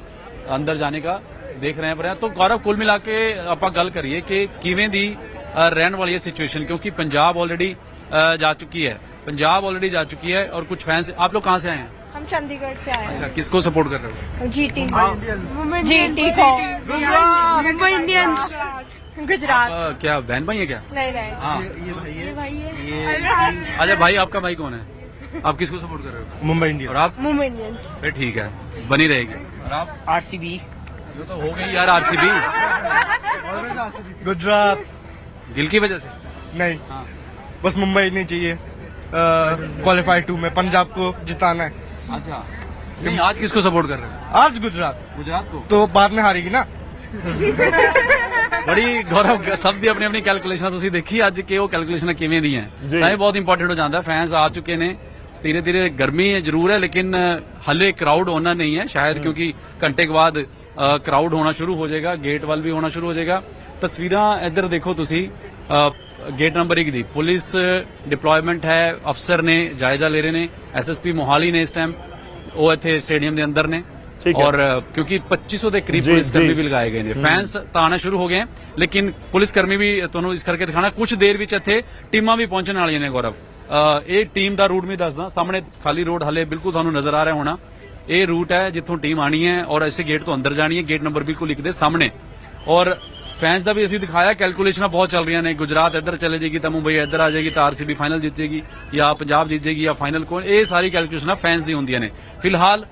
[SPEAKER 7] अंदर जाने का देख रहे हैं पर तो गौरव कुल मिला के ਆਪਾਂ ਗੱਲ ਕਰੀਏ ਕਿ ਕਿਵੇਂ ਦੀ ਅ, ਰਹਿਣ ਵਾਲੀ ਹੈ ਸਿਚੁਏਸ਼ਨ क्योंकि पंजाब ऑलरेडी जा चुकी है पंजाब ऑलरेडी जा चुकी है और कुछ फैंस आप लोग कहाँ से आए हैं
[SPEAKER 12] हम चंडीगढ़ से आए
[SPEAKER 7] अच्छा किसको सपोर्ट कर रहे हो?
[SPEAKER 12] हैं जीटी जीटी को। मुंबई इंडियंस गुजरात।
[SPEAKER 7] क्या बहन भाई है क्या?
[SPEAKER 12] नहीं नहीं।
[SPEAKER 7] हाँ।
[SPEAKER 12] ये भाई है।
[SPEAKER 7] अच्छा भाई आपका भाई कौन है? आप किसको सपोर्ट कर रहे हो?
[SPEAKER 8] मुंबई इंडियंस
[SPEAKER 7] और आप?
[SPEAKER 12] मुंबई इंडियंस
[SPEAKER 7] फिर ठीक है बनी रहेगी। और आप?
[SPEAKER 9] आरसीबी
[SPEAKER 7] ये तो हो गई यार आरसीबी
[SPEAKER 8] गुजरात।
[SPEAKER 7] दिल की वजह से?
[SPEAKER 8] नहीं। बस मुंबई नहीं चाहिए। क्वालिफाई टू में। पंजाब को जिताना है।
[SPEAKER 7] अच्छा नहीं आज किसको सपोर्ट कर रहे हो
[SPEAKER 8] आज गुजरात
[SPEAKER 7] गुजरात को
[SPEAKER 8] तो बाद में हारेगी ना
[SPEAKER 7] ਬੜੀ ਗੌਰਵ ਸਭ ਦੀ ਆਪਣੀ ਆਪਣੀ ਕੈਲਕੂਲੇਸ਼ਨ ਤੁਸੀਂ ਦੇਖੀ ਅੱਜ ਕਿ ਉਹ ਕੈਲਕੂਲੇਸ਼ਨ ਕਿਵੇਂ ਦੀਆਂ
[SPEAKER 1] ਜੀ।
[SPEAKER 7] ਤਾਂ ਇਹ ਬਹੁਤ ਇੰਪੋਰਟੈਂਟ ਹੋ ਜਾਂਦਾ ਫੈਨਸ ਆ ਚੁੱਕੇ ਨੇ ਧੀਰੇ ਧੀਰੇ ਗਰਮੀ ਹੈ ਜ਼ਰੂਰ ਹੈ ਲੇਕਿਨ ਹਲੇ ਕਰਾਊਡ ਹੋਣਾ ਨਹੀਂ ਹੈ ਸ਼ਾਇਦ ਕਿਉਂਕਿ ਘੰਟੇ ਕੁ ਬਾਅਦ ਕਰਾਊਡ ਹੋਣਾ ਸ਼ੁਰੂ ਹੋ ਜਾਏਗਾ ਗੇਟ ਵੱਲ ਵੀ ਹੋਣਾ ਸ਼ੁਰੂ ਹੋ ਜਾਏਗਾ ਤਸਵੀਰਾਂ ਇੱਧਰ ਦੇਖੋ ਤੁਸੀਂ ਗੇਟ ਨੰਬਰ 1 ਦੀ ਪੁਲਿਸ ਡਿਪਲੋਇਮੈਂਟ ਹੈ ਅਫਸਰ ਨੇ ਜਾਇਜ਼ਾ ਲੈ ਰਹੇ ਨੇ ਐਸਐਸਪੀ ਮੋਹਾਲੀ ਨੇ ਇਸ ਟਾਈਮ ਉਹ ਇੱਥੇ ਸਟੇਡੀਅਮ ਦੇ ਅੰਦਰ ਨੇ। ਔਰ ਕਿਉਂਕਿ 2500 ਦੇ ਕਰੀਬ ਪੁਲਿਸ ਕਰਮੀ। ਵੀ ਲਗਾਏ ਗਏ ਨੇ ਫੈਨਸ ਤਾਂ ਆਣਾ ਸ਼ੁਰੂ ਹੋ ਗਏ ਹਨ ਲੇਕਿਨ ਪੁਲਿਸ ਕਰਮੀ ਵੀ ਤੁਹਾਨੂੰ ਇਸ ਕਰਕੇ ਦਿਖਾਣਾ ਕੁਝ ਦੇਰ ਵਿੱਚ ਇੱਥੇ ਟੀਮਾਂ ਵੀ ਪਹੁੰਚਣ ਵਾਲੀਆਂ ਨੇ ਗੌਰਵ ਇਹ ਟੀਮ ਦਾ ਰੂਟ ਵੀ ਦੱਸਦਾ ਸਾਹਮਣੇ ਖਾਲੀ ਰੋਡ ਹਲੇ ਬਿਲਕੁਲ ਤੁਹਾਨੂੰ ਨਜ਼ਰ ਆ ਰਿਹਾ ਹੋਣਾ ਇਹ ਰੂਟ ਹੈ ਜਿੱਥੋਂ ਟੀਮ ਆਣੀ ਹੈ ਔਰ ਇਸੇ ਗੇਟ ਤੋਂ ਅੰਦਰ ਜਾਣੀ ਹੈ ਗੇਟ ਨੰਬਰ ਬਿਲਕੁਲ ਇੱਕ ਦੇ ਸਾਹਮਣੇ ਔਰ ਫੈਨਸ ਦਾ ਵੀ ਅਸੀਂ ਦਿਖਾਇਆ ਕੈਲਕੂਲੇਸ਼ਨਾਂ ਬਹੁਤ ਚੱਲ ਰਹੀਆਂ ਨੇ। ਗੁਜਰਾਤ ਇੱਧਰ ਚਲੇ ਜਾਏਗੀ ਤਾਂ ਮੁੰਬਈ ਇੱਧਰ ਆ ਜਾਏਗੀ ਤਾਂ ਆਰਸੀਬੀ ਫਾਈਨਲ ਜਿੱਤ ਜਾਏਗੀ ਜਾਂ ਪੰਜਾਬ ਜਿੱਤ ਜਾਏਗੀ ਜਾਂ ਫਾਈਨਲ ਕੋਣ ਇਹ ਸਾਰੀ ਕੈਲਕੂਲੇਸ਼ਨਾਂ ਫੈਨਸ ਦੀ ਹੁੰਦੀਆਂ ਨੇ। ਫਿਲਹਾਲ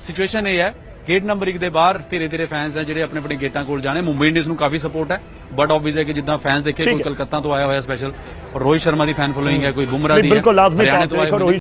[SPEAKER 7] ਸਿਚੁਏਸ਼ਨ ਇਹ ਹੈ ਗੇਟ ਨੰਬਰ 1 ਦੇ ਬਾਹਰ ਧੀਰੇ ਧੀਰੇ ਫੈਨਸ ਹੈ ਜਿਹੜੇ ਆਪਣੇ ਆਪਣੇ ਗੇਟਾਂ ਕੋਲ ਜਾਣੇ। ਮੁੰਬਈ ਇੰਡੀਅਨਸ ਨੂੰ ਕਾਫੀ ਸਪੋਰਟ ਹੈ ਬਟ ਆਬਵੀਅਸ ਹੈ ਕਿ ਜਿੱਦਾਂ ਫੈਨਸ ਦੇਖੇ ਕੋਈ। ਕਲਕੱਤਾ ਤੋਂ ਆਇਆ ਹੋਇਆ ਸਪੈਸ਼ਲ ਰੋਹਿਤ ਸ਼ਰਮਾ ਦੀ ਫੈਨ ਫੋਲੋਇੰਗ ਹੈ ਕੋਈ ਬੁਮਰਾਹ ਦੀ ਹੈ
[SPEAKER 1] ਬਿਲਕੁਲ ਲਾਜ਼ਮੀ ਤੌਰ
[SPEAKER 7] ਤੋਂ